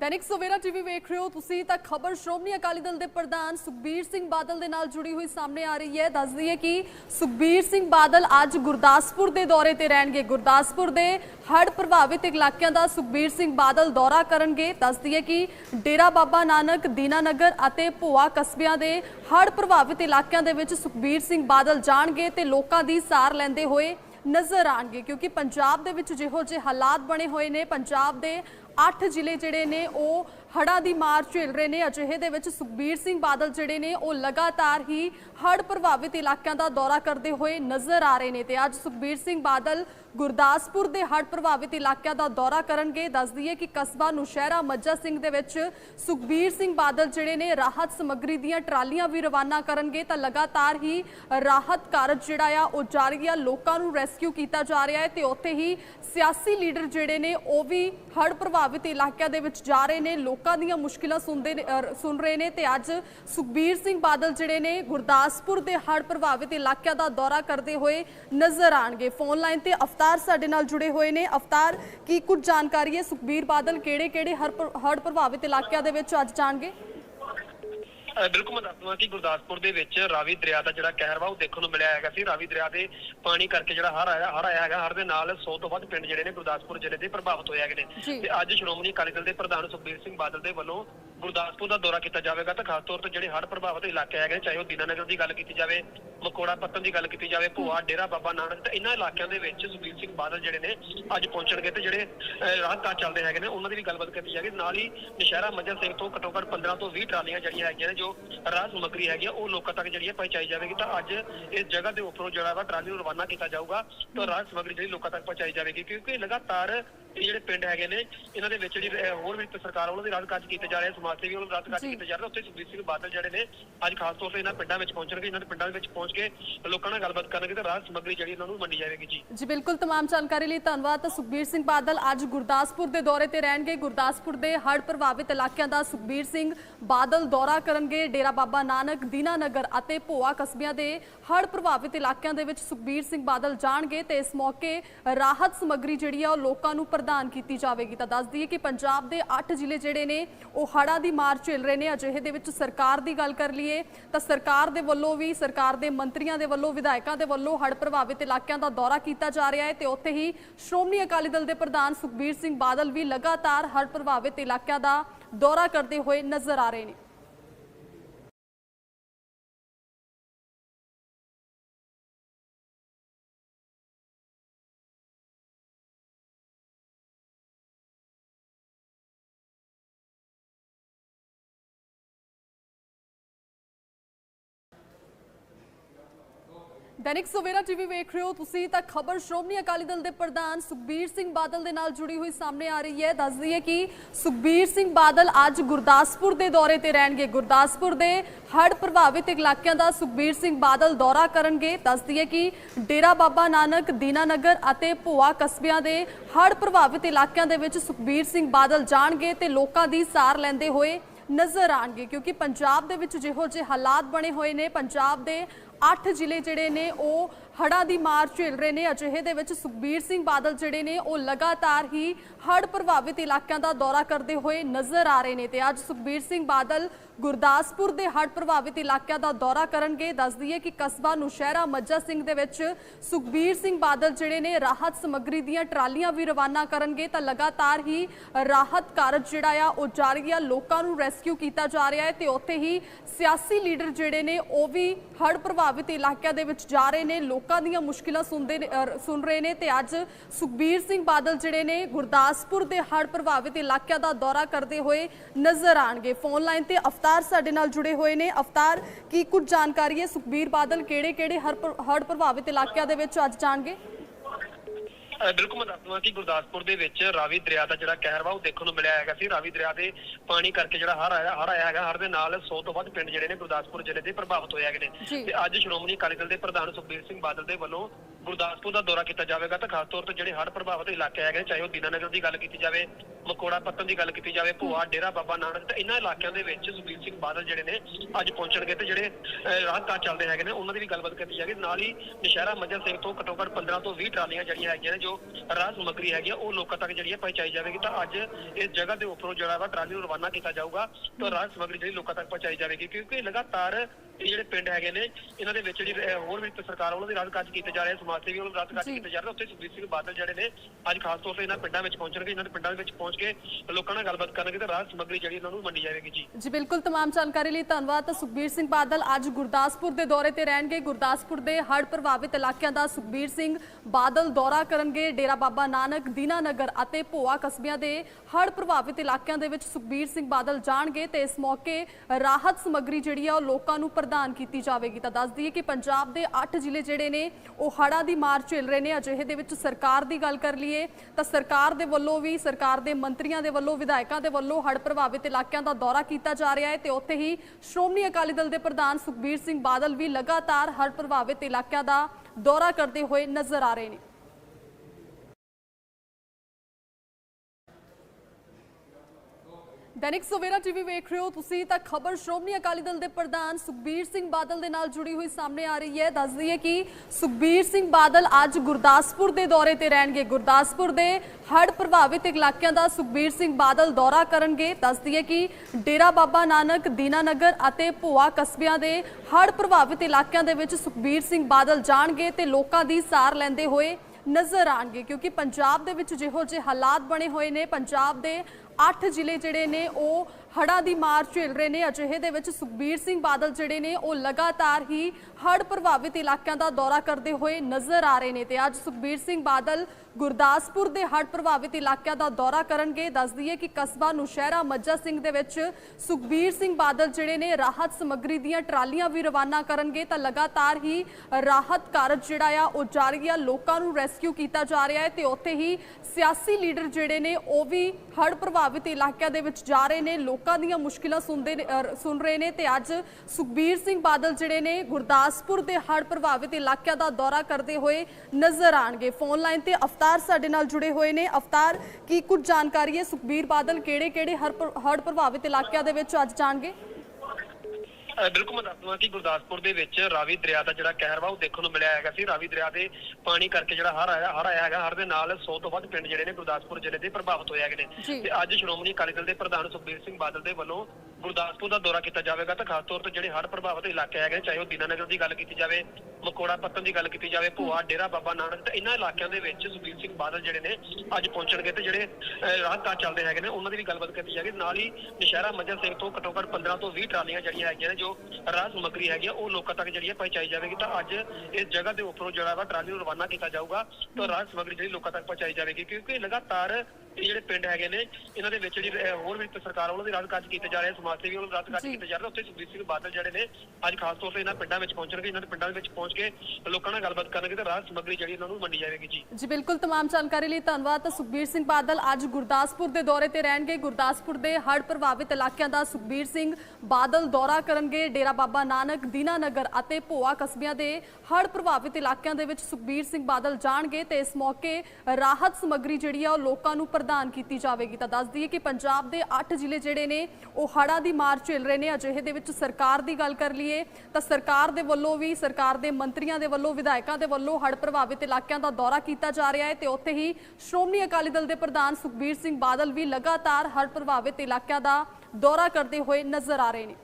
Dainik Savera TV ਵੇਖ ਰਹੇ ਹੋ ਤੁਸੀਂ ਤਾਂ ਖਬਰ ਸ਼੍ਰੋਮਣੀ ਅਕਾਲੀ ਦਲ ਦੇ ਪ੍ਰਧਾਨ ਸੁਖਬੀਰ ਸਿੰਘ ਬਾਦਲ ਦੇ ਨਾਲ ਜੁੜੀ ਹੋਈ ਸਾਹਮਣੇ ਆ ਰਹੀ ਹੈ। ਦੱਸ ਦਈਏ ਕਿ ਸੁਖਬੀਰ ਸਿੰਘ ਬਾਦਲ ਅੱਜ ਗੁਰਦਾਸਪੁਰ ਦੇ ਦੌਰੇ ਤੇ ਰਹਿਣਗੇ। ਗੁਰਦਾਸਪੁਰ ਦੇ ਹੜ੍ਹ ਪ੍ਰਭਾਵਿਤ ਇਲਾਕਿਆਂ ਦਾ ਸੁਖਬੀਰ ਸਿੰਘ ਬਾਦਲ ਦੌਰਾ ਕਰਨਗੇ। ਦੱਸ ਦਈਏ ਕਿ ਡੇਰਾ ਬਾਬਾ ਨਾਨਕ ਦੀਨਾਨਗਰ ਅਤੇ ਭੋਆ ਕਸਬਿਆਂ ਦੇ ਹੜ੍ਹ ਪ੍ਰਭਾਵਿਤ ਇਲਾਕਿਆਂ ਦੇ ਵਿੱਚ ਸੁਖਬੀਰ ਸਿੰਘ ਬਾਦਲ ਜਾਣਗੇ ਤੇ ਲੋਕਾਂ ਦੀ ਸਾਰ ਲੈਂਦੇ ਹੋਏ ਨਜ਼ਰ ਆਣਗੇ। ਕਿਉਂਕਿ ਪੰਜਾਬ ਦੇ ਵਿੱਚ ਜਿਹੋ ਜਿਹੇ ਹਾਲਾਤ ਬਣੇ ਹੋਏ ਨੇ, ਪੰਜਾਬ ਦੇ 8 ਜ਼ਿਲ੍ਹੇ ਜਿਹੜੇ ਨੇ ਉਹ ਹੜ੍ਹਾਂ ਦੀ ਮਾਰ ਝੇਲ ਰਹੇ ਨੇ। ਅਜਿਹੇ ਦੇ ਵਿੱਚ ਸੁਖਬੀਰ ਸਿੰਘ ਬਾਦਲ ਜਿਹੜੇ ਨੇ ਉਹ ਲਗਾਤਾਰ ਹੀ ਹੜ੍ਹ ਪ੍ਰਭਾਵਿਤ ਇਲਾਕਿਆਂ ਦਾ ਦੌਰਾ ਕਰਦੇ ਹੋਏ ਨਜ਼ਰ ਆ ਰਹੇ ਨੇ ਤੇ ਅੱਜ ਸੁਖਬੀਰ ਸਿੰਘ ਬਾਦਲ ਗੁਰਦਾਸਪੁਰ ਦੇ ਹੜ੍ਹ ਪ੍ਰਭਾਵਿਤ ਇਲਾਕਿਆਂ ਦਾ ਦੌਰਾ ਕਰਨਗੇ। ਦੱਸ ਦਈਏ ਕਿ ਕਸਬਾ ਨੁਸ਼ਹਿਰਾ ਮੱਜਾ ਸਿੰਘ ਦੇ ਵਿੱਚ ਸੁਖਬੀਰ ਸਿੰਘ ਬਾਦਲ ਜਿਹੜੇ ਨੇ ਰਾਹਤ ਸਮੱਗਰੀ ਦੀਆਂ ਟਰਾਲੀਆਂ ਵੀ ਰਵਾਨਾ ਕਰਨਗੇ। ਤਾਂ ਲਗਾਤਾਰ ਹੀ ਰਾਹਤ ਕਾਰਜ ਜਿਹੜਾ ਆ, ਉਹ ਜਾਰੀ ਆ। ਲੋਕਾਂ ਨੂੰ ਰੈਸਕਿਊ ਕੀਤਾ ਜਾ ਰਿਹਾ ਹੈ ਤੇ ਉੱਥੇ ਹੀ ਸਿਆਸੀ ਲੀਡਰ ਜਿਹੜੇ ਨੇ, ਉਹ ਵੀ ਹੜ੍ਹ ਪ੍ਰਭਾਵਿਤ ਇਲਾਕਿਆਂ ਦੇ ਵਿੱਚ ਜਾ ਰਹੇ ਨੇ। ਲੋਕਾਂ ਦੀਆਂ ਮੁਸ਼ਕਿਲਾਂ ਸੁਣਦੇ ਨੇ- ਸੁਣ ਰਹੇ ਨੇ ਤੇ ਅੱਜ ਸੁਖਬੀਰ ਸਿੰਘ ਬਾਦਲ ਜਿਹੜੇ ਨੇ ਗੁਰਦਾਸਪੁਰ ਦੇ ਹੜ੍ਹ ਪ੍ਰਭਾਵਿਤ ਇਲਾਕਿਆਂ ਦਾ ਦੌਰਾ ਕਰਦੇ ਹੋਏ ਨਜ਼ਰ ਆਣਗੇ ਫੋਨ ਲਾਈਨ ਤੇ ਅਫਤਾਰ ਸਾਡੇ ਨਾਲ ਜੁੜੇ ਹੋਏ ਨੇ। ਅਫਤਾਰ ਕੀ ਕੁਝ ਜਾਣਕਾਰੀ ਹੈ? ਸੁਖਬੀਰ ਬਾਦਲ ਕਿਹੜੇ ਕਿਹੜੇ ਹੜ੍ਹ ਪ੍ਰਭਾਵਿਤ ਇਲਾਕਿਆਂ ਦੇ ਵਿੱਚ ਅੱਜ ਜਾਣਗੇ? ਬਿਲਕੁਲ ਮੈਂ ਦੱਸ ਦਵਾਂ ਕਿ ਗੁਰਦਾਸਪੁਰ ਦੇ ਵਿੱਚ ਰਾਵੀ ਦਰਿਆ ਦਾ ਜਿਹੜਾ ਕਹਿਰ ਵਾ ਉਹ ਦੇਖਣ ਨੂੰ ਮਿਲਿਆ ਹੈਗਾ ਸੀ। ਰਾਵੀ ਦਰਿਆ ਦੇ ਪਾਣੀ ਕਰਕੇ ਜਿਹੜਾ ਹੜ ਆਇਆ ਹੜ ਆਇਆ ਹੈਗਾ। ਹੜ ਦੇ ਨਾਲ 100 ਤੋਂ ਵੱਧ ਪਿੰਡ ਜਿਹੜੇ ਨੇ ਗੁਰਦਾਸਪੁਰ ਜ਼ਿਲ੍ਹੇ ਦੇ ਪ੍ਰਭਾਵਿਤ ਹੋਏ ਹੈਗੇ। ਨੇ। ਤੇ ਅੱਜ ਸ਼੍ਰੋਮਣੀ ਅਕਾਲੀ ਦਲ ਦੇ ਪ੍ਰਧਾਨ ਸੁਖਬੀਰ ਸਿੰਘ ਬਾਦਲ ਦੇ ਵੱਲੋਂ ਗੁਰਦਾਸਪੁਰ ਦਾ ਦੌਰਾ ਕੀਤਾ ਜਾਵੇਗਾ ਤਾਂ ਖਾਸ ਤੌਰ ਤੇ ਜਿਹੜੇ ਹੜ੍ਹ ਪ੍ਰਭਾਵਿਤ ਇਲਾਕੇ ਹੈਗੇ ਨੇ, ਚਾਹੇ ਉਹ ਦੀਨਾਨਗਰ ਦੀ ਗੱਲ ਕੀਤੀ ਜਾਵੇ ਮਕੋੜਾ ਪੱਤਨ ਦੀ ਗੱਲ ਕੀਤੀ ਜਾਵੇ ਭੂਆ ਡੇਰਾ ਬਾਬਾ ਨਾਨਕ ਤਾਂ ਇਹਨਾਂ ਇਲਾਕਿਆਂ ਦੇ ਵਿੱਚ ਸੁਖਬੀਰ ਸਿੰਘ ਬਾਦਲ ਜਿਹੜੇ ਨੇ ਅੱਜ ਪਹੁੰਚਣਗੇ ਤੇ ਜਿਹੜੇ ਅਹ, ਰਾਹਤ ਕਾਰਜ ਚੱਲਦੇ ਹੈਗੇ ਨੇ ਉਹਨਾਂ ਦੀ ਵੀ ਗੱਲਬਾਤ ਕੀਤੀ ਜਾਵੇਗੀ। ਨਾਲ ਹੀ ਨਸ਼ਹਿਰਾ ਮੱਜਰ ਸਿੰਘ ਤੋਂ ਘੱਟੋ ਘੱਟ 15 ਤੋਂ 20 ਟਰਾਲੀਆਂ ਜਿਹੜੀਆਂ ਹੈਗੀਆਂ ਨੇ ਜੋ ਰਾਹ ਸਮੱਗਰੀ ਹੈਗੀ ਆ ਉਹ ਲੋਕਾਂ ਤੱਕ ਜਿਹੜੀ ਹੈ ਪਹੁੰਚਾਈ ਜਾਵੇਗੀ। ਤਾਂ ਅੱਜ ਇਸ ਜਗ੍ਹਾ ਦੇ ਉੱਪਰੋਂ ਜਿਹੜਾ ਵਾ ਟਰਾਲੀ ਨੂੰ ਰਵਾਨਾ ਕੀਤਾ ਜਾਊਗਾ ਤਾਂ ਰਾਹ ਸਮੱਗਰੀ ਜਿਹੜੀ ਲੋਕਾਂ ਤੱਕ ਪਹੁੰਚਾਈ ਜਾਵੇਗੀ ਕਿਉਂਕਿ ਲਗਾਤਾਰ ਜਿਹੜੇ ਪਿੰਡ ਹੈਗੇ ਨੇ ਇਹਨਾਂ ਦੇ ਵਿੱਚ ਜਿਹੜੀ ਹੋਰ ਵੀ ਸਰਕਾਰ ਵੱਲੋਂ ਵੀ ਰਾਹਤ ਕਾਰਜ ਕੀਤੇ ਜਾ ਰਹੇ ਸਮਾਜ ਸੇਵੀ ਵੱਲੋਂ ਰੱਦ ਕੱਟ ਕੀਤੇ ਜਾ ਉੱਥੇ ਜਗਦੀਪ ਸਿੰਘ ਬਾਦਲ ਜਿਹੜੇ ਨੇ ਅੱਜ ਖਾਸ ਤੌਰ ਤੇ ਇਹਨਾਂ ਪਿੰਡਾਂ ਵਿੱਚ ਪਹੁੰਚਣਗੇ ਇਹਨਾਂ ਦੇ ਪਿੰਡਾਂ ਵਿੱਚ ਪਹੁੰਚ ਕੇ ਲੋਕਾਂ ਨਾਲ ਗੱਲਬਾਤ ਕਰਨਗੇ ਤੇ ਰਾਹਤ ਸਮੱਗਰੀ ਜਿਹੜੀ ਇਹਨਾਂ ਨੂੰ ਵੰਡੀ ਜਾਵੇਗੀ ਜੀ। ਜੀ ਬਿਲਕੁਲ ਤਮਾਮ ਜਾਣਕਾਰੀ ਲਈ ਧੰਨਵਾਦ। ਸੁਖਬੀਰ ਸਿੰਘ ਬਾਦਲ ਅੱਜ ਗੁਰਦਾਸਪੁਰ ਦੇ ਦੌਰੇ ਤੇ ਰਹਿਣਗੇ। ਗੁਰਦਾਸਪੁਰ ਦੇ ਹੜ੍ਹ ਪ੍ਰਭਾਵਿਤ ਇਲਾਕਿਆਂ ਦਾ ਸੁਖਬੀਰ ਸਿੰਘ ਬਾਦਲ ਦੌਰਾ ਕਰਨਗੇ। ਡੇਰਾ ਬਾਬਾ ਨਾਨਕ ਦੀਨਾਨਗਰ ਅਤੇ ਭੋਆ ਕਸਬਿਆਂ ਦੇ ਹੜ੍ਹ ਪ੍ਰਭਾਵਿਤ ਇਲਾਕਿਆਂ ਦੇ ਵਿੱਚ ਸੁਖਬੀਰ ਸਿੰਘ ਬਾਦਲ ਜਾਣਗੇ ਤੇ ਇਸ ਮੌਕੇ ਰਾਹਤ ਸਮੱਗਰੀ ਜਿਹੜੀ ਆ ਉਹ ਲੋਕਾਂ ਨੂੰ ਪ੍ਰਦਾਨ ਕੀਤੀ ਜਾਵੇਗੀ। ਤਾਂ ਦੱਸ ਦਈਏ ਕਿ ਪੰਜਾਬ ਦੇ 8 ਜ਼ਿਲ੍ਹੇ ਜਿਹੜੇ ਨੇ ਉਹ ਹੜ੍ਹਾਂ ਦੀ ਮਾਰ ਝੇਲ ਰਹੇ ਨੇ। ਅਜਿਹੇ ਦੇ ਵਿੱਚ ਸਰਕਾਰ ਦੀ ਗੱਲ ਕਰ ਲਈਏ ਤਾਂ ਸਰਕਾਰ ਦੇ ਵੱਲੋਂ ਵੀ, ਸਰਕਾਰ ਦੇ ਮੰਤਰੀਆਂ ਦੇ ਵੱਲੋਂ, ਵਿਧਾਇਕਾਂ ਦੇ ਵੱਲੋਂ ਹੜ੍ਹ ਪ੍ਰਭਾਵਿਤ ਇਲਾਕਿਆਂ ਦਾ ਦੌਰਾ ਕੀਤਾ ਜਾ ਰਿਹਾ ਹੈ ਤੇ ਉੱਥੇ ਹੀ ਸ਼੍ਰੋਮਣੀ ਅਕਾਲੀ ਦਲ ਦੇ ਪ੍ਰਧਾਨ ਸੁਖਬੀਰ ਸਿੰਘ ਬਾਦਲ ਵੀ ਲਗਾਤਾਰ ਹੜ੍ਹ ਪ੍ਰਭਾਵਿਤ ਇਲਾਕਿਆਂ ਦਾ ਦੌਰਾ ਕਰਦੇ ਹੋਏ ਨਜ਼ਰ ਆ ਰਹੇ ਨੇ। ਦੈਨਿਕ ਸਵੇਰਾ ਟੀਵੀ ਵੇਖ ਰਹੇ ਹੋ ਤੁਸੀਂ, ਤਾਂ ਖਬਰ ਸ਼੍ਰੋਮਣੀ ਅਕਾਲੀ ਦਲ ਦੇ ਪ੍ਰਧਾਨ ਸੁਖਬੀਰ ਸਿੰਘ ਬਾਦਲ ਦੇ ਨਾਲ ਜੁੜੀ ਹੋਈ ਸਾਹਮਣੇ ਆ ਰਹੀ ਹੈ। ਦੱਸ ਦਈਏ ਕਿ ਸੁਖਬੀਰ ਸਿੰਘ ਬਾਦਲ ਅੱਜ ਗੁਰਦਾਸਪੁਰ ਦੇ ਦੌਰੇ ਤੇ ਰਹਿਣਗੇ। ਗੁਰਦਾਸਪੁਰ ਦੇ ਹੜ੍ਹ ਪ੍ਰਭਾਵਿਤ ਇਲਾਕਿਆਂ ਦਾ ਸੁਖਬੀਰ ਸਿੰਘ ਬਾਦਲ ਦੌਰਾ ਕਰਨਗੇ। ਦੱਸ ਦਈਏ ਕਿ ਡੇਰਾ ਬਾਬਾ ਨਾਨਕ ਦੀਨਾਨਗਰ ਅਤੇ ਭੋਆ ਕਸਬਿਆਂ ਦੇ ਹੜ੍ਹ ਪ੍ਰਭਾਵਿਤ ਇਲਾਕਿਆਂ ਦੇ ਵਿੱਚ ਸੁਖਬੀਰ ਸਿੰਘ ਬਾਦਲ ਜਾਣਗੇ ਤੇ ਲੋਕਾਂ ਦੀ ਸਾਰ ਲੈਂਦੇ ਹੋਏ ਨਜ਼ਰ ਆਣਗੇ। ਕਿਉਂਕਿ ਪੰਜਾਬ ਦੇ ਵਿੱਚ ਜਿਹੋ ਜਿਹੇ ਹਾਲਾਤ ਬਣੇ ਹੋਏ ਨੇ, ਪੰਜਾਬ ਦੇ 8 ਜ਼ਿਲ੍ਹੇ ਜਿਹੜੇ ਨੇ ਉਹ ਹੜ੍ਹਾਂ ਦੀ ਮਾਰ ਝੇਲ ਰਹੇ ਨੇ। ਅਜਿਹੇ ਦੇ ਵਿੱਚ ਸੁਖਬੀਰ ਸਿੰਘ ਬਾਦਲ ਜਿਹੜੇ ਨੇ, ਉਹ ਲਗਾਤਾਰ ਹੀ ਹੜ੍ਹ ਪ੍ਰਭਾਵਿਤ ਇਲਾਕਿਆਂ ਦਾ ਦੌਰਾ ਕਰਦੇ ਹੋਏ ਨਜ਼ਰ ਆ ਰਹੇ ਨੇ ਤੇ ਅੱਜ ਸੁਖਬੀਰ ਸਿੰਘ ਬਾਦਲ ਗੁਰਦਾਸਪੁਰ ਦੇ ਹੜ੍ਹ ਪ੍ਰਭਾਵਿਤ ਇਲਾਕਿਆਂ ਦਾ ਦੌਰਾ ਕਰਨਗੇ। ਦੱਸ ਦਈਏ ਕਿ ਕਸਬਾ ਨੁਸ਼ਹਿਰਾ ਮੱਜਾ ਸਿੰਘ ਦੇ ਵਿੱਚ ਸੁਖਬੀਰ ਸਿੰਘ ਬਾਦਲ ਜਿਹੜੇ ਨੇ, ਰਾਹਤ ਸਮੱਗਰੀ ਦੀਆਂ ਟਰਾਲੀਆਂ ਵੀ ਰਵਾਨਾ ਕਰਨਗੇ ਤਾਂ ਲਗਾਤਾਰ ਹੀ ਰਾਹਤ ਕਾਰਜ ਜਿਹੜਾ ਆ, ਉਹ ਜਾਰੀ ਆ। ਲੋਕਾਂ ਨੂੰ ਰੈਸਕਿਊ ਕੀਤਾ ਜਾ ਰਿਹਾ ਹੈ ਤੇ ਉੱਥੇ ਹੀ ਸਿਆਸੀ ਲੀਡਰ ਜਿਹੜੇ ਨੇ, ਉਹ ਵੀ ਹੜ੍ਹ ਪ੍ਰਭਾਵਿਤ ਇਲਾਕਿਆਂ ਦੇ ਵਿੱਚ ਜਾ ਰਹੇ ਨੇ, ਲੋਕਾਂ ਦੀਆਂ ਮੁਸ਼ਕਿਲਾਂ ਸੁਣਦੇ ਸੁਣ ਰਹੇ ਨੇ ਤੇ ਅੱਜ ਸੁਖਬੀਰ ਸਿੰਘ ਬਾਦਲ ਜਿਹੜੇ ਨੇ ਗੁਰਦਾਸਪੁਰ ਦੇ ਹੜ੍ਹ ਪ੍ਰਭਾਵਿਤ ਇਲਾਕਿਆਂ ਦਾ ਦੌਰਾ ਕਰਦੇ ਹੋਏ ਨਜ਼ਰ ਆਣਗੇ ਫੋਨ ਲਾਈਨ ਤੇ ਅਫਤਾਰ ਸਾਡੇ ਨਾਲ ਜੁੜੇ ਹੋਏ ਨੇ। ਅਫਤਾਰ ਕੀ ਕੁਝ ਜਾਣਕਾਰੀ ਹੈ? ਸੁਖਬੀਰ ਬਾਦਲ ਕਿਹੜੇ ਕਿਹੜੇ ਹੜ੍ਹ ਪ੍ਰਭਾਵਿਤ ਇਲਾਕਿਆਂ ਦੇ ਵਿੱਚ ਅੱਜ ਜਾਣਗੇ? ਬਿਲਕੁਲ ਮੈਂ ਦੱਸ ਦਵਾਂ ਕਿ ਗੁਰਦਾਸਪੁਰ ਦੇ ਵਿੱਚ ਰਾਵੀ ਦਰਿਆ ਦਾ ਜਿਹੜਾ ਕਹਿਰ ਵਾ ਉਹ ਦੇਖਣ ਨੂੰ ਮਿਲਿਆ ਹੈਗਾ ਸੀ ਰਾਵੀ ਦਰਿਆ ਦੇ ਪਾਣੀ ਕਰਕੇ ਜਿਹੜਾ ਹੜ ਆਇਆ ਹੜ ਆਇਆ ਹੈਗਾ ਹੜ ਦੇ ਨਾਲ 100 ਤੋਂ ਵੱਧ ਪਿੰਡ ਜਿਹੜੇ ਨੇ ਗੁਰਦਾਸਪੁਰ ਜ਼ਿਲ੍ਹੇ ਦੇ ਪ੍ਰਭਾਵਿਤ ਹੋਏ ਹੈਗੇ ਨੇ। ਤੇ ਅੱਜ ਸ਼੍ਰੋਮਣੀ ਅਕਾਲੀ ਦਲ ਦੇ ਪ੍ਰਧਾਨ ਸੁਖਬੀਰ ਸਿੰਘ ਬਾਦਲ ਦੇ ਵੱਲੋਂ ਗੁਰਦਾਸਪੁਰ ਦਾ ਦੌਰਾ ਕੀਤਾ ਜਾਵੇਗਾ ਤਾਂ ਖਾਸ ਤੌਰ ਤੇ ਜਿਹੜੇ ਹੜ੍ਹ ਪ੍ਰਭਾਵਿਤ ਇਲਾਕੇ ਹੈਗੇ ਨੇ, ਚਾਹੇ ਉਹ ਦੀਨਾਨਗਰ ਦੀ ਗੱਲ ਕੀਤੀ ਜਾਵੇ ਮਕੋੜਾ ਪੱਤਨ ਦੀ ਗੱਲ ਕੀਤੀ ਜਾਵੇ ਭੂਆ ਡੇਰਾ ਬਾਬਾ ਨਾਨਕ ਤੇ ਇਹਨਾਂ ਇਲਾਕਿਆਂ ਦੇ ਵਿੱਚ ਸੁਖਬੀਰ ਸਿੰਘ ਬਾਦਲ ਜਿਹੜੇ ਨੇ ਅੱਜ ਪਹੁੰਚਣਗੇ ਤੇ ਜਿਹੜੇ ਅਹ, ਰਾਹ ਕਾਜ ਚੱਲਦੇ ਹੈਗੇ ਨੇ ਉਹਨਾਂ ਦੀ ਵੀ ਗੱਲਬਾਤ ਕੀਤੀ ਜਾਵੇਗੀ। ਨਾਲ ਹੀ ਨਸ਼ਹਿਰਾ ਮੱਜਰ ਸਿੰਘ ਤੋਂ ਘੱਟੋ ਘੱਟ 15 ਤੋਂ 20 ਟਰਾਲੀਆਂ ਜਿਹੜੀਆਂ ਹੈਗੀਆਂ ਨੇ ਜੋ ਰਾਹ ਸਮੱਗਰੀ ਹੈਗੀ ਆ ਉਹ ਲੋਕਾਂ ਤੱਕ ਜਿਹੜੀ ਹੈ ਪਹੁੰਚਾਈ ਜਾਵੇਗੀ। ਤਾਂ ਅੱਜ ਇਸ ਜਗ੍ਹਾ ਦੇ ਉੱਪਰੋਂ ਜਿਹੜਾ ਵਾ ਟਰਾਲੀ ਨੂੰ ਰਵਾਨਾ ਕੀਤਾ ਜਾਊਗਾ ਤਾਂ ਰਾਹ ਸਮੱਗਰੀ ਜਿਹੜੀ ਲੋਕਾਂ ਤੱਕ ਪਹੁੰਚਾਈ ਜਾਵੇਗੀ ਕਿਉਂਕਿ ਲਗਾਤਾਰ ਜਿਹੜੇ ਪਿੰਡ ਹੈਗੇ ਨੇ ਇਹਨਾਂ ਦੇ ਵਿੱਚ ਜਿਹੜੀ ਹੋਰ ਵੀ ਸਰਕਾਰ ਵੱਲੋਂ ਵੀ ਰਾਹਤ ਕਾਜ ਕੀਤੇ ਜਾ ਰਹੇ ਸਮਾਜ ਸੇਵੀ ਵੱਲੋਂ ਰਾਜ ਕਾਜ ਜੀ। ਕੀਤੇ ਜਾ ਰਹੇ ਉੱਥੇ ਸੁਖਬੀਰ ਸਿੰਘ ਬਾਦਲ ਜਿਹੜੇ ਨੇ ਅੱਜ ਖਾਸ ਤੌਰ ਤੇ ਇਹਨਾਂ ਪਿੰਡਾਂ ਵਿੱਚ ਪਹੁੰਚਣਗੇ ਇਹਨਾਂ ਦੇ ਪਿੰਡਾਂ ਦੇ ਵਿੱਚ ਪਹੁੰਚ ਕੇ ਲੋਕਾਂ ਨਾਲ ਗੱਲਬਾਤ ਕਰਨਗੇ ਤੇ ਰਾਹ ਸਮੱਗਰੀ ਜਿਹੜੀ ਇਹਨਾਂ ਨੂੰ ਵੰਡੀ ਜਾਵੇਗੀ ਜੀ ਜੀ ਬਿਲਕੁਲ तमाम ਜਾਣਕਾਰੀ ਲਈ ਧੰਨਵਾਦ ਤਾਂ ਸੁਖਬੀਰ ਸਿੰਘ ਬਾਦਲ ਅੱਜ ਗੁਰਦਾਸਪੁਰ ਦੇ ਦੌਰੇ ਤੇ ਰਹਿਣਗੇ ਗੁਰਦਾਸਪੁਰ ਦੇ ਹੜ੍ਹ ਪ੍ਰਭਾਵਿਤ ਇਲਾਕਿਆਂ ਦਾ ਸੁਖਬੀਰ ਸਿੰਘ ਬਾਦਲ ਦੌਰਾ ਕਰਨਗੇ ਡੇਰਾ ਬਾਬਾ ਨਾਨਕ ਦੀਨਾਨਗਰ ਅਤੇ ਭੋਆ ਕਸਬਿਆਂ ਦੇ ਹੜ੍ਹ ਪ੍ਰਭਾਵਿਤ ਇਲਾਕਿਆਂ ਦੇ ਵਿੱਚ ਸੁਖਬੀਰ ਸਿੰਘ ਬਾਦਲ ਜਾਣਗੇ ਤੇ ਇਸ ਮੌਕੇ ਰਾਹਤ ਸਮੱਗਰੀ ਜਿਹੜੀ ਆ ਉਹ ਲੋਕਾਂ ਨੂੰ ਪ੍ਰਦਾਨ ਕੀਤੀ ਜਾਵੇਗੀ ਤਾਂ ਦੱਸ ਦਈਏ ਕਿ ਪੰਜਾਬ ਦੇ 8 ਜ਼ਿਲ੍ਹੇ ਜਿਹੜੇ ਨੇ ਉਹ ਹੜ੍ਹਾਂ ਦੀ ਮਾਰ ਝੇਲ ਰਹੇ ਨੇ। ਅਜਿਹੇ ਦੇ ਵਿੱਚ ਸਰਕਾਰ ਦੀ ਗੱਲ ਕਰ ਲਈਏ ਤਾਂ ਸਰਕਾਰ ਦੇ ਵੱਲੋਂ ਵੀ, ਸਰਕਾਰ ਦੇ ਮੰਤਰੀਆਂ ਦੇ ਵੱਲੋਂ, ਵਿਧਾਇਕਾਂ ਦੇ ਵੱਲੋਂ ਹੜ੍ਹ ਪ੍ਰਭਾਵਿਤ ਇਲਾਕਿਆਂ ਦਾ ਦੌਰਾ ਕੀਤਾ ਜਾ ਰਿਹਾ ਹੈ ਤੇ ਉੱਥੇ ਹੀ ਸ਼੍ਰੋਮਣੀ ਅਕਾਲੀ ਦਲ ਦੇ ਪ੍ਰਧਾਨ ਸੁਖਬੀਰ ਸਿੰਘ ਬਾਦਲ ਵੀ ਲਗਾਤਾਰ ਹੜ੍ਹ ਪ੍ਰਭਾਵਿਤ ਇਲਾਕਿਆਂ ਦਾ ਦੌਰਾ ਕਰਦੇ ਹੋਏ ਨਜ਼ਰ ਆ ਰਹੇ ਨੇ। ਦੈਨਿਕ ਸਵੇਰਾ ਟੀਵੀ ਵੇਖ ਰਹੇ ਹੋ ਤੁਸੀਂ ਤਾਂ ਖਬਰ ਸ਼੍ਰੋਮਣੀ ਅਕਾਲੀ ਦਲ ਦੇ ਪ੍ਰਧਾਨ ਸੁਖਬੀਰ ਸਿੰਘ ਬਾਦਲ ਦੇ ਨਾਲ ਜੁੜੀ ਹੋਈ ਸਾਹਮਣੇ ਆ ਰਹੀ ਹੈ। ਦੱਸ ਦਈਏ ਕਿ ਸੁਖਬੀਰ ਸਿੰਘ ਬਾਦਲ ਅੱਜ ਗੁਰਦਾਸਪੁਰ ਦੇ ਦੌਰੇ ਤੇ ਰਹਿਣਗੇ। ਗੁਰਦਾਸਪੁਰ ਦੇ ਹੜ੍ਹ ਪ੍ਰਭਾਵਿਤ ਇਲਾਕਿਆਂ ਦਾ ਸੁਖਬੀਰ ਸਿੰਘ ਬਾਦਲ ਦੌਰਾ ਕਰਨਗੇ। ਦੱਸ ਦਈਏ ਕਿ ਡੇਰਾ ਬਾਬਾ ਨਾਨਕ ਦੀਨਾਨਗਰ ਅਤੇ ਭੋਆ ਕਸਬਿਆਂ ਦੇ ਹੜ੍ਹ ਪ੍ਰਭਾਵਿਤ ਇਲਾਕਿਆਂ ਦੇ ਵਿੱਚ ਸੁਖਬੀਰ ਸਿੰਘ ਬਾਦਲ ਜਾਣਗੇ ਤੇ ਲੋਕਾਂ ਦੀ ਸਾਰ ਲੈਂਦੇ ਹੋਏ ਨਜ਼ਰ ਆਣਗੇ। ਕਿਉਂਕਿ ਪੰਜਾਬ ਦੇ ਵਿੱਚ ਜਿਹੋ ਜਿਹੇ ਹਾਲਾਤ ਬਣੇ ਹੋਏ ਨੇ, ਪੰਜਾਬ ਦੇ 8 ਜ਼ਿਲ੍ਹੇ ਜਿਹੜੇ ਨੇ ਉਹ ਹੜ੍ਹਾਂ ਦੀ ਮਾਰ ਝੇਲ ਰਹੇ ਨੇ। ਅਜਿਹੇ ਦੇ ਵਿੱਚ ਸੁਖਬੀਰ ਸਿੰਘ ਬਾਦਲ ਜਿਹੜੇ ਨੇ, ਉਹ ਲਗਾਤਾਰ ਹੀ ਹੜ੍ਹ ਪ੍ਰਭਾਵਿਤ ਇਲਾਕਿਆਂ ਦਾ ਦੌਰਾ ਕਰਦੇ ਹੋਏ ਨਜ਼ਰ ਆ ਰਹੇ ਨੇ ਤੇ ਅੱਜ ਸੁਖਬੀਰ ਸਿੰਘ ਬਾਦਲ ਗੁਰਦਾਸਪੁਰ ਦੇ ਹੜ੍ਹ ਪ੍ਰਭਾਵਿਤ ਇਲਾਕਿਆਂ ਦਾ ਦੌਰਾ ਕਰਨਗੇ। ਦੱਸ ਦਈਏ ਕਿ ਕਸਬਾ ਨੁਸ਼ਹਿਰਾ ਮੱਜਾ ਸਿੰਘ ਦੇ ਵਿੱਚ ਸੁਖਬੀਰ ਸਿੰਘ ਬਾਦਲ ਜਿਹੜੇ ਨੇ, ਰਾਹਤ ਸਮੱਗਰੀ ਦੀਆਂ ਟਰਾਲੀਆਂ ਵੀ ਰਵਾਨਾ ਕਰਨਗੇ ਤਾਂ ਲਗਾਤਾਰ ਹੀ ਰਾਹਤ ਕਾਰਜ ਜਿਹੜਾ ਆ, ਉਹ ਜਾਰੀ ਆ। ਲੋਕਾਂ ਨੂੰ ਰੈਸਕਿਊ ਕੀਤਾ ਜਾ ਰਿਹਾ ਹੈ ਤੇ ਉੱਥੇ ਹੀ ਸਿਆਸੀ ਲੀਡਰ ਜਿਹੜੇ ਨੇ, ਉਹ ਵੀ ਹੜ੍ਹ ਪ੍ਰਭਾਵਿਤ ਇਲਾਕਿਆਂ ਦੇ ਵਿੱਚ ਜਾ ਰਹੇ ਨੇ। ਲੋਕ ਦੀਆਂ ਮੁਸ਼ਕਿਲਾਂ ਸੁਣਦੇ ਨੇ- ਸੁਣ ਰਹੇ ਨੇ ਤੇ ਅੱਜ ਸੁਖਬੀਰ ਸਿੰਘ ਬਾਦਲ ਜਿਹੜੇ ਨੇ ਗੁਰਦਾਸਪੁਰ ਦੇ ਹੜ੍ਹ ਪ੍ਰਭਾਵਿਤ ਇਲਾਕਿਆਂ ਦਾ ਦੌਰਾ ਕਰਦੇ ਹੋਏ ਨਜ਼ਰ ਆਣਗੇ। ਫੋਨ ਲਾਈਨ ਤੇ ਅਫਤਾਰ ਸਾਡੇ ਨਾਲ ਜੁੜੇ ਹੋਏ ਨੇ। ਅਫਤਾਰ ਕੀ ਕੁਝ ਜਾਣਕਾਰੀ ਹੈ? ਸੁਖਬੀਰ ਬਾਦਲ ਕਿਹੜੇ ਕਿਹੜੇ ਹੜ੍ਹ ਪ੍ਰਭਾਵਿਤ ਇਲਾਕਿਆਂ ਦੇ ਵਿੱਚ ਅੱਜ ਜਾਣਗੇ? ਬਿਲਕੁਲ ਮੈਂ ਦੱਸ ਦਵਾਂ ਕਿ ਗੁਰਦਾਸਪੁਰ ਦੇ ਵਿੱਚ ਰਾਵੀ ਦਰਿਆ ਦਾ ਜਿਹੜਾ ਕਹਿਰ ਵਾ ਉਹ ਦੇਖਣ ਨੂੰ ਮਿਲਿਆ ਹੈਗਾ ਸੀ ਰਾਵੀ ਦਰਿਆ ਦੇ ਪਾਣੀ ਕਰਕੇ ਜਿਹੜਾ ਹੜ੍ਹ ਆਇਆ ਹੜ੍ਹ ਆਇਆ ਹੈਗਾ ਹੜ੍ਹ ਦੇ ਨਾਲ 100 ਤੋਂ ਵੱਧ ਪਿੰਡ ਜਿਹੜੇ ਨੇ ਗੁਰਦਾਸਪੁਰ ਜ਼ਿਲ੍ਹੇ ਦੇ ਪ੍ਰਭਾਵਿਤ ਹੋਏ ਹੈਗੇ। ਨੇ ਤੇ ਅੱਜ ਸ਼੍ਰੋਮਣੀ ਅਕਾਲੀ ਦਲ ਦੇ ਪ੍ਰਧਾਨ ਸੁਖਬੀਰ ਸਿੰਘ ਬਾਦਲ ਦੇ ਵੱਲੋਂ ਗੁਰਦਾਸਪੁਰ ਦਾ ਦੌਰਾ ਕੀਤਾ ਜਾਵੇਗਾ ਤਾਂ ਖਾਸ ਤੌਰ ਤੇ ਜਿਹੜੇ ਹੜ੍ਹ ਪ੍ਰਭਾਵਿਤ ਇਲਾਕੇ ਹੈਗੇ ਨੇ, ਚਾਹੇ ਉਹ ਦੀਨਾਨਗਰ ਦੀ ਗੱਲ ਕੀਤੀ ਜਾਵੇ ਮਕੋੜਾ ਪੱਤਨ ਦੀ ਗੱਲ ਕੀਤੀ ਜਾਵੇ ਭੋਆ ਡੇਰਾ ਬਾਬਾ ਨਾਨਕ ਤੇ ਇਹਨਾਂ ਇਲਾਕਿਆਂ ਦੇ ਵਿੱਚ ਸੁਖਬੀਰ ਸਿੰਘ ਬਾਦਲ ਜਿਹੜੇ ਨੇ ਅੱਜ ਪਹੁੰਚਣਗੇ ਤੇ ਜਿਹੜੇ ਰਾਹਤ ਰਾਹ ਚੱਲਦੇ ਹੈਗੇ ਨੇ ਉਹਨਾਂ ਦੀ ਵੀ ਗੱਲਬਾਤ ਕੀਤੀ ਜਾਵੇਗੀ। ਨਾਲ ਹੀ ਨਸ਼ਹਿਰਾ ਮੱਜਰ ਸਿੰਘ ਤੋਂ ਘੱਟੋ ਘੱਟ 15 ਤੋਂ 20 ਟਰਾਲੀਆਂ ਜਿਹੜੀਆਂ ਹੈਗੀਆਂ ਨੇ ਜੋ ਰਾਹ ਸਮੱਗਰੀ ਹੈਗੀ ਆ ਉਹ ਲੋਕਾਂ ਤੱਕ ਜਿਹੜੀ ਹੈ ਪਹੁੰਚਾਈ ਜਾਵੇਗੀ ਤਾਂ ਅੱਜ ਇਸ ਜਗ੍ਹਾ ਦੇ ਉੱਪਰੋਂ ਜਿਹੜਾ ਵਾ ਟਰਾਲੀ ਨੂੰ ਰਵਾਨਾ ਕੀਤਾ ਜਾਊਗਾ ਤਾਂ ਰਾਹ ਸਮੱਗਰੀ ਜਿਹੜੀ ਲੋਕਾਂ ਤੱਕ ਪਹੁੰਚਾਈ ਜਾਵੇਗੀ ਕਿਉਂਕਿ ਲਗਾਤਾਰ ਇਹ ਜਿਹੜੇ ਪਿੰਡ ਹੈਗੇ ਨੇ ਇਹਨਾਂ ਦੇ ਵਿੱਚ ਜਿਹੜੀ ਅਹ, ਹੋਰ ਵੀ ਸਰਕਾਰ ਵੱਲੋਂ ਵੀ ਰਾਜ ਕਾਜ ਕੀਤੇ ਜਾ ਰਹੇ ਸਮਾਜ ਸੇਵੀ ਵੱਲੋਂ ਰਾਜ ਕਾਜ ਜੀ। ਕੀਤੇ ਜਾ ਰਹੇ ਉੱਥੇ ਸੁਖਬੀਰ ਸਿੰਘ ਬਾਦਲ ਜਿਹੜੇ ਨੇ ਅੱਜ ਖਾਸ ਤੌਰ ਤੇ ਇਹਨਾਂ ਪਿੰਡਾਂ ਵਿੱਚ ਪਹੁੰਚਣਗੇ ਇਹਨਾਂ ਦੇ ਪਿੰਡਾਂ ਦੇ ਵਿੱਚ ਪਹੁੰਚ ਕੇ ਲੋਕਾਂ ਨਾਲ ਗੱਲਬਾਤ ਕਰਨਗੇ ਤੇ ਰਾਹ ਸਮੱਗਰੀ ਜਿਹੜੀ ਇਹਨਾਂ ਨੂੰ ਵੰਡੀ ਜਾਵੇਗੀ ਜੀ ਜੀ ਬਿਲਕੁਲ तमाम ਜਾਣਕਾਰੀ ਲਈ ਧੰਨਵਾਦ ਤਾਂ ਸੁਖਬੀਰ ਸਿੰਘ ਬਾਦਲ ਅੱਜ ਗੁਰਦਾਸਪੁਰ ਦੇ ਦੌਰੇ ਤੇ ਰਹਿਣਗੇ ਗੁਰਦਾਸਪੁਰ ਦੇ ਹੜ੍ਹ ਪ੍ਰਭਾਵਿਤ ਇਲਾਕਿਆਂ ਦਾ ਸੁਖਬੀਰ ਸਿੰਘ ਬਾਦਲ ਦੌਰਾ ਕਰਨਗੇ ਡੇਰਾ ਬਾਬਾ ਨਾਨਕ ਦੀਨਾਨਗਰ ਅਤੇ ਭੋਆ ਕਸਬਿਆਂ ਦੇ ਹੜ੍ਹ ਪ੍ਰਭਾਵਿਤ ਇਲਾਕਿਆਂ ਦੇ ਵਿੱਚ ਸੁਖਬੀਰ ਸਿੰਘ ਬਾਦਲ ਜਾਣਗੇ ਤੇ ਇਸ ਮੌਕੇ ਰਾਹਤ ਸਮੱਗਰੀ ਜਿਹੜੀ ਆ ਉਹ ਲੋਕਾਂ ਨੂੰ ਪ੍ਰਦਾਨ ਕੀਤੀ ਜਾਵੇਗੀ। ਤਾਂ ਦੱਸ ਦਈਏ ਕਿ ਪੰਜਾਬ ਦੇ 8 ਜ਼ਿਲ੍ਹੇ ਜਿਹੜੇ ਨੇ, ਉਹ ਹੜ੍ਹਾਂ ਦੀ ਮਾਰ ਝੇਲ ਰਹੇ ਨੇ। ਅਜਿਹੇ ਦੇ ਵਿੱਚ ਸਰਕਾਰ ਦੀ ਗੱਲ ਕਰ ਲਈਏ, ਤਾਂ ਸਰਕਾਰ ਦੇ ਵੱਲੋਂ ਵੀ, ਸਰਕਾਰ ਦੇ ਮੰਤਰੀਆਂ ਦੇ ਵੱਲੋਂ, ਵਿਧਾਇਕਾਂ ਦੇ ਵੱਲੋਂ ਹੜ੍ਹ ਪ੍ਰਭਾਵਿਤ ਇਲਾਕਿਆਂ ਦਾ ਦੌਰਾ ਕੀਤਾ ਜਾ ਰਿਹਾ ਹੈ ਤੇ ਉੱਥੇ ਹੀ ਸ਼੍ਰੋਮਣੀ ਅਕਾਲੀ ਦਲ ਦੇ ਪ੍ਰਧਾਨ ਸੁਖਬੀਰ ਸਿੰਘ ਬਾਦਲ ਵੀ ਲਗਾਤਾਰ ਹੜ੍ਹ ਪ੍ਰਭਾਵਿਤ ਇਲਾਕਿਆਂ ਦਾ ਦੌਰਾ ਕਰਦੇ ਹੋਏ ਨਜ਼ਰ ਆ ਰਹੇ ਨੇ।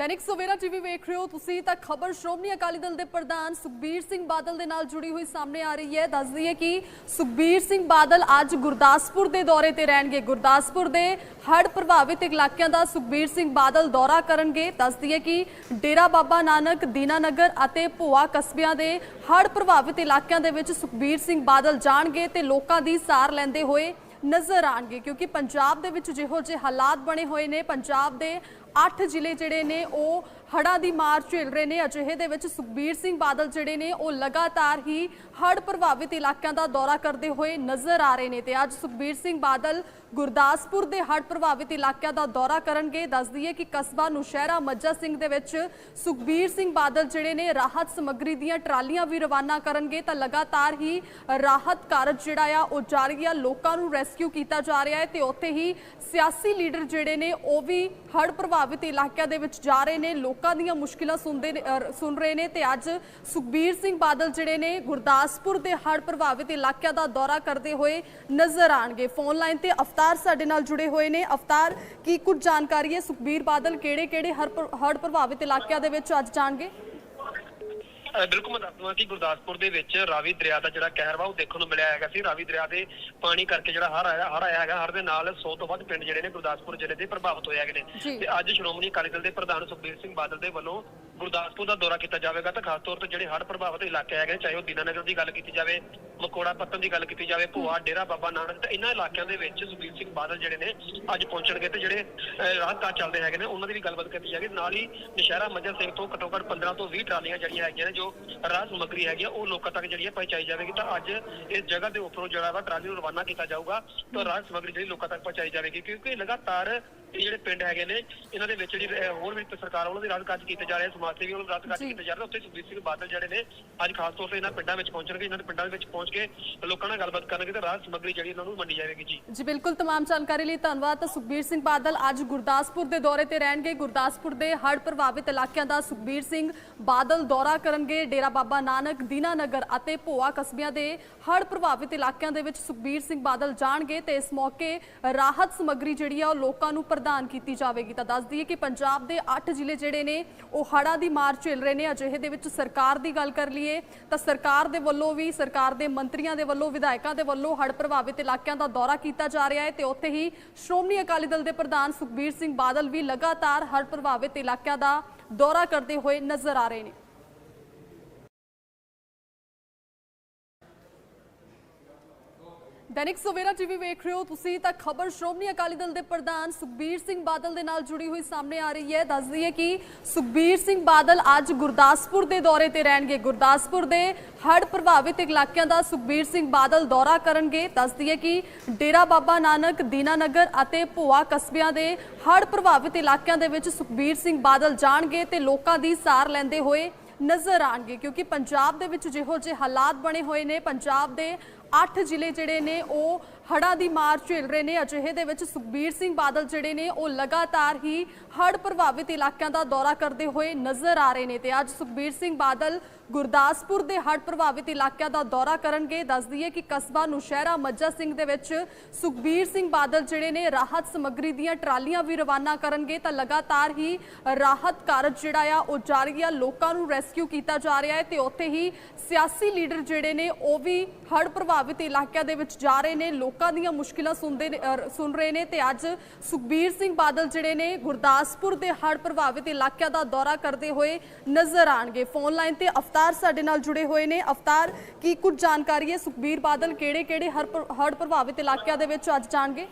ਦੈਨਿਕ ਸਵੇਰਾ ਟੀਵੀ ਵੇਖ ਰਹੇ ਹੋ ਤੁਸੀਂ ਤਾਂ ਖਬਰ ਸ਼੍ਰੋਮਣੀ ਅਕਾਲੀ ਦਲ ਦੇ ਪ੍ਰਧਾਨ ਸੁਖਬੀਰ ਸਿੰਘ ਬਾਦਲ ਦੇ ਨਾਲ ਜੁੜੀ ਹੋਈ ਸਾਹਮਣੇ ਆ ਰਹੀ ਹੈ। ਦੱਸ ਦਈਏ ਕਿ ਸੁਖਬੀਰ ਸਿੰਘ ਬਾਦਲ ਅੱਜ ਗੁਰਦਾਸਪੁਰ ਦੇ ਦੌਰੇ ਤੇ ਰਹਿਣਗੇ। ਗੁਰਦਾਸਪੁਰ ਦੇ ਹੜ੍ਹ ਪ੍ਰਭਾਵਿਤ ਇਲਾਕਿਆਂ ਦਾ ਸੁਖਬੀਰ ਸਿੰਘ ਬਾਦਲ ਦੌਰਾ ਕਰਨਗੇ। ਦੱਸ ਦਈਏ ਕਿ ਡੇਰਾ ਬਾਬਾ ਨਾਨਕ ਦੀਨਾਨਗਰ ਅਤੇ ਭੋਆ ਕਸਬਿਆਂ ਦੇ ਹੜ੍ਹ ਪ੍ਰਭਾਵਿਤ ਇਲਾਕਿਆਂ ਦੇ ਵਿੱਚ ਸੁਖਬੀਰ ਸਿੰਘ ਬਾਦਲ ਜਾਣਗੇ ਤੇ ਲੋਕਾਂ ਦੀ ਸਾਰ ਲੈਂਦੇ ਹੋਏ ਨਜ਼ਰ ਆਣਗੇ, ਕਿਉਂਕਿ ਪੰਜਾਬ ਦੇ ਵਿੱਚ ਜਿਹੋ ਜਿਹੇ ਹਾਲਾਤ ਬਣੇ ਹੋਏ ਨੇ, ਪੰਜਾਬ ਦੇ 8 ਜ਼ਿਲ੍ਹੇ ਜਿਹੜੇ ਨੇ ਉਹ ਹੜ੍ਹਾਂ ਦੀ ਮਾਰ ਝੇਲ ਰਹੇ ਨੇ। ਅਜਿਹੇ ਦੇ ਵਿੱਚ ਸੁਖਬੀਰ ਸਿੰਘ ਬਾਦਲ ਜਿਹੜੇ ਨੇ, ਉਹ ਲਗਾਤਾਰ ਹੀ ਹੜ੍ਹ ਪ੍ਰਭਾਵਿਤ ਇਲਾਕਿਆਂ ਦਾ ਦੌਰਾ ਕਰਦੇ ਹੋਏ ਨਜ਼ਰ ਆ ਰਹੇ ਨੇ ਤੇ ਅੱਜ ਸੁਖਬੀਰ ਸਿੰਘ ਬਾਦਲ ਗੁਰਦਾਸਪੁਰ ਦੇ ਹੜ੍ਹ ਪ੍ਰਭਾਵਿਤ ਇਲਾਕਿਆਂ ਦਾ ਦੌਰਾ ਕਰਨਗੇ। ਦੱਸ ਦਈਏ ਕਿ ਕਸਬਾ ਨੁਸ਼ਹਿਰਾ ਮੱਜਾ ਸਿੰਘ ਦੇ ਵਿੱਚ ਸੁਖਬੀਰ ਸਿੰਘ ਬਾਦਲ ਜਿਹੜੇ ਨੇ, ਰਾਹਤ ਸਮੱਗਰੀ ਦੀਆਂ ਟਰਾਲੀਆਂ ਵੀ ਰਵਾਨਾ ਕਰਨਗੇ ਤਾਂ ਲਗਾਤਾਰ ਹੀ ਰਾਹਤ ਕਾਰਜ ਜਿਹੜਾ ਆ, ਉਹ ਜਾਰੀ ਆ। ਲੋਕਾਂ ਨੂੰ ਰੈਸਕਿਊ ਕੀਤਾ ਜਾ ਰਿਹਾ ਹੈ ਤੇ ਉੱਥੇ ਹੀ ਸਿਆਸੀ ਲੀਡਰ ਜਿਹੜੇ ਨੇ, ਉਹ ਵੀ ਹੜ੍ਹ ਪ੍ਰਭਾਵਿਤ ਇਲਾਕਿਆਂ ਦੇ ਵਿੱਚ ਜਾ ਰਹੇ ਨੇ। ਲੋਕ ਲੋਕਾਂ ਦੀਆਂ ਮੁਸ਼ਕਿਲਾਂ ਸੁਣਦੇ ਨੇ- ਸੁਣ ਰਹੇ ਨੇ ਤੇ ਅੱਜ ਸੁਖਬੀਰ ਸਿੰਘ ਬਾਦਲ ਜਿਹੜੇ ਨੇ ਗੁਰਦਾਸਪੁਰ ਦੇ ਹੜ੍ਹ ਪ੍ਰਭਾਵਿਤ ਇਲਾਕਿਆਂ ਦਾ ਦੌਰਾ ਕਰਦੇ ਹੋਏ ਨਜ਼ਰ ਆਣਗੇ ਫੋਨ ਲਾਈਨ ਤੇ ਅਫਤਾਰ ਸਾਡੇ ਨਾਲ ਜੁੜੇ ਹੋਏ ਨੇ। ਅਫਤਾਰ ਕੀ ਕੁਝ ਜਾਣਕਾਰੀ ਹੈ? ਸੁਖਬੀਰ ਬਾਦਲ ਕਿਹੜੇ ਕਿਹੜੇ ਹੜ੍ਹ ਪ੍ਰਭਾਵਿਤ ਇਲਾਕਿਆਂ ਦੇ ਵਿੱਚ ਅੱਜ ਜਾਣਗੇ? ਬਿਲਕੁਲ ਮੈਂ ਦੱਸ ਦਵਾਂ ਕਿ ਗੁਰਦਾਸਪੁਰ ਦੇ ਵਿੱਚ ਰਾਵੀ ਦਰਿਆ ਦਾ ਜਿਹੜਾ ਕਹਿਰ ਵਾ ਉਹ ਦੇਖਣ ਨੂੰ ਮਿਲਿਆ ਹੈਗਾ ਸੀ। ਰਾਵੀ ਦਰਿਆ ਦੇ ਪਾਣੀ ਕਰਕੇ ਜਿਹੜਾ ਹੜ ਆਇਆ ਹੜ ਆਇਆ ਹੈਗਾ। ਹੜ ਦੇ ਨਾਲ 100 ਤੋਂ ਵੱਧ ਪਿੰਡ ਜਿਹੜੇ ਨੇ ਗੁਰਦਾਸਪੁਰ ਜ਼ਿਲ੍ਹੇ ਦੇ ਪ੍ਰਭਾਵਿਤ ਹੋਏ ਹੈਗੇ। ਨੇ। ਤੇ ਅੱਜ ਸ਼੍ਰੋਮਣੀ ਅਕਾਲੀ ਦਲ ਦੇ ਪ੍ਰਧਾਨ ਸੁਖਬੀਰ ਸਿੰਘ ਬਾਦਲ ਦੇ ਵੱਲੋਂ ਗੁਰਦਾਸਪੁਰ ਦਾ ਦੌਰਾ ਕੀਤਾ ਜਾਵੇਗਾ ਤਾਂ ਖਾਸ ਤੌਰ ਤੇ ਜਿਹੜੇ ਹੜ੍ਹ ਪ੍ਰਭਾਵਿਤ ਇਲਾਕੇ ਹੈਗੇ ਨੇ, ਚਾਹੇ ਉਹ ਦੀਨਾਨਗਰ ਦੀ ਗੱਲ ਕੀਤੀ ਜਾਵੇ ਮਕੋੜਾ ਪੱਤਨ ਦੀ ਗੱਲ ਕੀਤੀ ਜਾਵੇ ਭੂਆ ਡੇਰਾ ਬਾਬਾ ਨਾਨਕ ਤੇ ਇਹਨਾਂ ਇਲਾਕਿਆਂ ਦੇ ਵਿੱਚ ਸੁਖਬੀਰ ਸਿੰਘ ਬਾਦਲ ਜਿਹੜੇ ਨੇ ਅੱਜ ਪਹੁੰਚਣਗੇ ਤੇ ਜਿਹੜੇ ਰਾਹਤ ਕਾਰਜ ਚੱਲਦੇ ਹੈਗੇ ਨੇ ਉਹਨਾਂ ਦੀ ਵੀ ਗੱਲਬਾਤ ਕੀਤੀ ਜਾਵੇਗੀ। ਨਾਲ ਹੀ ਨਸ਼ਹਿਰਾ ਮੱਜਰ ਸਿੰਘ ਤੋਂ ਘੱਟੋ ਘੱਟ 15 ਤੋਂ 20 ਟਰਾਲੀਆਂ ਜਿਹੜੀਆਂ ਹੈਗੀਆਂ ਨੇ ਜੋ ਰਾਹਤ ਸਮੱਗਰੀ ਹੈਗੀ ਆ ਉਹ ਲੋਕਾਂ ਤੱਕ ਜਿਹੜੀ ਹੈ ਪਹੁੰਚਾਈ ਜਾਵੇਗੀ। ਤਾਂ ਅੱਜ ਇਸ ਜਗ੍ਹਾ ਦੇ ਉੱਪਰੋਂ ਜਿਹੜਾ ਵਾ ਟਰਾਲੀ ਨੂੰ ਰਵਾਨਾ ਕੀਤਾ ਜਾਊਗਾ ਤਾਂ ਰਾਹਤ ਸਮੱਗਰੀ ਜਿਹੜੀ ਲੋਕਾਂ ਤੱਕ ਪਹੁੰਚਾਈ ਜਾਵੇਗੀ ਕਿਉਂਕਿ ਲਗਾਤਾਰ ਇਹ ਜਿਹੜੇ ਪਿੰਡ ਹੈਗੇ ਨੇ ਇਹਨਾਂ ਦੇ ਵਿੱਚ ਜਿਹੜੀ ਅਹ, ਹੋਰ ਵੀ ਸਰਕਾਰ ਵੱਲੋਂ ਦੀ ਰਾਹਤ ਕਾਰਜ ਕੀਤੇ ਜਾ ਰਹੇ ਆ, ਸਮਾਜ ਸੇਵੀ ਵੱਲੋਂ ਰਾਹਤ ਕਾਰਜ ਜੀ। ਕੀਤੇ ਜਾ ਰਹੇ ਆ। ਉੱਥੇ ਸੁਖਬੀਰ ਸਿੰਘ ਬਾਦਲ ਜਿਹੜੇ ਨੇ ਅੱਜ ਖਾਸ ਤੌਰ ਤੇ ਇਹਨਾਂ ਪਿੰਡਾਂ ਵਿੱਚ ਪਹੁੰਚਣਗੇ ਇਹਨਾਂ ਦੇ ਪਿੰਡਾਂ ਦੇ ਵਿੱਚ ਪਹੁੰਚ ਕੇ ਲੋਕਾਂ ਨਾਲ ਗੱਲਬਾਤ ਕਰਨਗੇ ਤੇ ਰਾਹਤ ਸਮੱਗਰੀ ਜਿਹੜੀ ਇਹਨਾਂ ਨੂੰ ਵੰਡੀ ਜਾਵੇਗੀ ਜੀ ਜੀ ਬਿਲਕੁਲ तमाम ਜਾਣਕਾਰੀ ਲਈ ਧੰਨਵਾਦ ਤਾਂ ਸੁਖਬੀਰ ਸਿੰਘ ਬਾਦਲ ਅੱਜ ਗੁਰਦਾਸਪੁਰ ਦੇ ਦੌਰੇ ਤੇ ਰਹਿਣਗੇ ਗੁਰਦਾਸਪੁਰ ਦੇ ਹੜ੍ਹ ਪ੍ਰਭਾਵਿਤ ਇਲਾਕਿਆਂ ਦਾ ਸੁਖਬੀਰ ਸਿੰਘ ਬਾਦਲ ਦੌਰਾ ਕਰਨਗੇ ਡੇਰਾ ਬਾਬਾ ਨਾਨਕ ਦੀਨਾਨਗਰ ਅਤੇ ਭੋਆ ਕਸਬਿਆਂ ਦੇ ਹੜ੍ਹ ਪ੍ਰਭਾਵਿਤ ਇਲਾਕਿਆਂ ਦੇ ਵਿੱਚ ਸੁਖਬੀਰ ਸਿੰਘ ਬਾਦਲ ਜਾਣਗੇ ਤੇ ਇਸ ਮੌਕੇ ਰਾਹਤ ਸਮੱਗਰੀ ਜਿਹੜੀ ਆ ਉਹ ਲੋਕਾਂ ਨੂੰ ਪ੍ਰਦਾਨ ਕੀਤੀ ਜਾਵੇਗੀ। ਤਾਂ ਦੱਸ ਦਈਏ ਕਿ ਪੰਜਾਬ ਦੇ 8 ਜ਼ਿਲ੍ਹੇ ਜਿਹੜੇ ਨੇ, ਉਹ ਹੜ੍ਹਾਂ ਦੀ ਮਾਰ ਝੇਲ ਰਹੇ ਨੇ। ਅਜਿਹੇ ਦੇ ਵਿੱਚ ਸਰਕਾਰ ਦੀ ਗੱਲ ਕਰ ਲਈਏ, ਤਾਂ ਸਰਕਾਰ ਦੇ ਵੱਲੋਂ ਵੀ, ਸਰਕਾਰ ਦੇ ਮੰਤਰੀਆਂ ਦੇ ਵੱਲੋਂ, ਵਿਧਾਇਕਾਂ ਦੇ ਵੱਲੋਂ ਹੜ੍ਹ ਪ੍ਰਭਾਵਿਤ ਇਲਾਕਿਆਂ ਦਾ ਦੌਰਾ ਕੀਤਾ ਜਾ ਰਿਹਾ ਹੈ ਤੇ ਉੱਥੇ ਹੀ ਸ਼੍ਰੋਮਣੀ ਅਕਾਲੀ ਦਲ ਦੇ ਪ੍ਰਧਾਨ ਸੁਖਬੀਰ ਸਿੰਘ ਬਾਦਲ ਵੀ ਲਗਾਤਾਰ ਹੜ੍ਹ ਪ੍ਰਭਾਵਿਤ ਇਲਾਕਿਆਂ ਦਾ ਦੌਰਾ ਕਰਦੇ ਹੋਏ ਨਜ਼ਰ ਆ ਰਹੇ ਨੇ। ਦੈਨਿਕ ਸਵੇਰਾ ਟੀਵੀ ਵੇਖ ਰਹੇ ਹੋ ਤੁਸੀਂ, ਤਾਂ ਖਬਰ ਸ਼੍ਰੋਮਣੀ ਅਕਾਲੀ ਦਲ ਦੇ ਪ੍ਰਧਾਨ ਸੁਖਬੀਰ ਸਿੰਘ ਬਾਦਲ ਦੇ ਨਾਲ ਜੁੜੀ ਹੋਈ ਸਾਹਮਣੇ ਆ ਰਹੀ ਹੈ। ਦੱਸ ਦਈਏ ਕਿ ਸੁਖਬੀਰ ਸਿੰਘ ਬਾਦਲ ਅੱਜ ਗੁਰਦਾਸਪੁਰ ਦੇ ਦੌਰੇ ਤੇ ਰਹਿਣਗੇ। ਗੁਰਦਾਸਪੁਰ ਦੇ ਹੜ੍ਹ ਪ੍ਰਭਾਵਿਤ ਇਲਾਕਿਆਂ ਦਾ ਸੁਖਬੀਰ ਸਿੰਘ ਬਾਦਲ ਦੌਰਾ ਕਰਨਗੇ। ਦੱਸ ਦਈਏ ਕਿ ਡੇਰਾ ਬਾਬਾ ਨਾਨਕ ਦੀਨਾਨਗਰ ਅਤੇ ਭੋਆ ਕਸਬਿਆਂ ਦੇ ਹੜ੍ਹ ਪ੍ਰਭਾਵਿਤ ਇਲਾਕਿਆਂ ਦੇ ਵਿੱਚ ਸੁਖਬੀਰ ਸਿੰਘ ਬਾਦਲ ਜਾਣਗੇ ਤੇ ਲੋਕਾਂ ਦੀ ਸਾਰ ਲੈਂਦੇ ਹੋਏ ਨਜ਼ਰ ਆਣਗੇ। ਕਿਉਂਕਿ ਪੰਜਾਬ ਦੇ ਵਿੱਚ ਜਿਹੋ ਜਿਹੇ ਹਾਲਾਤ ਬਣੇ ਹੋਏ ਨੇ, ਪੰਜਾਬ ਦੇ 8 ਜ਼ਿਲ੍ਹੇ ਜਿਹੜੇ ਨੇ ਉਹ ਹੜ੍ਹਾਂ ਦੀ ਮਾਰ ਝੇਲ ਰਹੇ ਨੇ। ਅਜਿਹੇ ਦੇ ਵਿੱਚ ਸੁਖਬੀਰ ਸਿੰਘ ਬਾਦਲ ਜਿਹੜੇ ਨੇ, ਉਹ ਲਗਾਤਾਰ ਹੀ ਹੜ੍ਹ ਪ੍ਰਭਾਵਿਤ ਇਲਾਕਿਆਂ ਦਾ ਦੌਰਾ ਕਰਦੇ ਹੋਏ ਨਜ਼ਰ ਆ ਰਹੇ ਨੇ ਤੇ ਅੱਜ ਸੁਖਬੀਰ ਸਿੰਘ ਬਾਦਲ ਗੁਰਦਾਸਪੁਰ ਦੇ ਹੜ੍ਹ ਪ੍ਰਭਾਵਿਤ ਇਲਾਕਿਆਂ ਦਾ ਦੌਰਾ ਕਰਨਗੇ। ਦੱਸ ਦਈਏ ਕਿ ਕਸਬਾ ਨੁਸ਼ਹਿਰਾ ਮੱਜਾ ਸਿੰਘ ਦੇ ਵਿੱਚ ਸੁਖਬੀਰ ਸਿੰਘ ਬਾਦਲ ਜਿਹੜੇ ਨੇ, ਰਾਹਤ ਸਮੱਗਰੀ ਦੀਆਂ ਟਰਾਲੀਆਂ ਵੀ ਰਵਾਨਾ ਕਰਨਗੇ ਤਾਂ ਲਗਾਤਾਰ ਹੀ ਰਾਹਤ ਕਾਰਜ ਜਿਹੜਾ ਆ, ਉਹ ਜਾਰੀ ਆ। ਲੋਕਾਂ ਨੂੰ ਰੈਸਕਿਊ ਕੀਤਾ ਜਾ ਰਿਹਾ ਹੈ ਤੇ ਉੱਥੇ ਹੀ ਸਿਆਸੀ ਲੀਡਰ ਜਿਹੜੇ ਨੇ, ਉਹ ਵੀ ਹੜ੍ਹ ਪ੍ਰਭਾਵਿਤ ਇਲਾਕਿਆਂ ਦੇ ਵਿੱਚ ਜਾ ਰਹੇ ਨੇ। ਲੋਕ ਲੋਕਾਂ ਦੀਆਂ ਮੁਸ਼ਕਿਲਾਂ ਸੁਣਦੇ ਨੇ- ਸੁਣ ਰਹੇ ਨੇ ਤੇ ਅੱਜ ਸੁਖਬੀਰ ਸਿੰਘ ਬਾਦਲ ਜਿਹੜੇ ਨੇ ਗੁਰਦਾਸਪੁਰ ਦੇ ਹੜ੍ਹ ਪ੍ਰਭਾਵਿਤ ਇਲਾਕਿਆਂ ਦਾ ਦੌਰਾ ਕਰਦੇ ਹੋਏ ਨਜ਼ਰ ਆਣਗੇ। ਫੋਨ ਲਾਈਨ ਤੇ ਅਫਤਾਰ ਸਾਡੇ ਨਾਲ ਜੁੜੇ ਹੋਏ ਨੇ। ਅਫਤਾਰ ਕੀ ਕੁਝ ਜਾਣਕਾਰੀ ਹੈ? ਸੁਖਬੀਰ ਬਾਦਲ ਕਿਹੜੇ ਕਿਹੜੇ ਹੜ੍ਹ ਪ੍ਰਭਾਵਿਤ ਇਲਾਕਿਆਂ ਦੇ ਵਿੱਚ ਅੱਜ ਜਾਣਗੇ?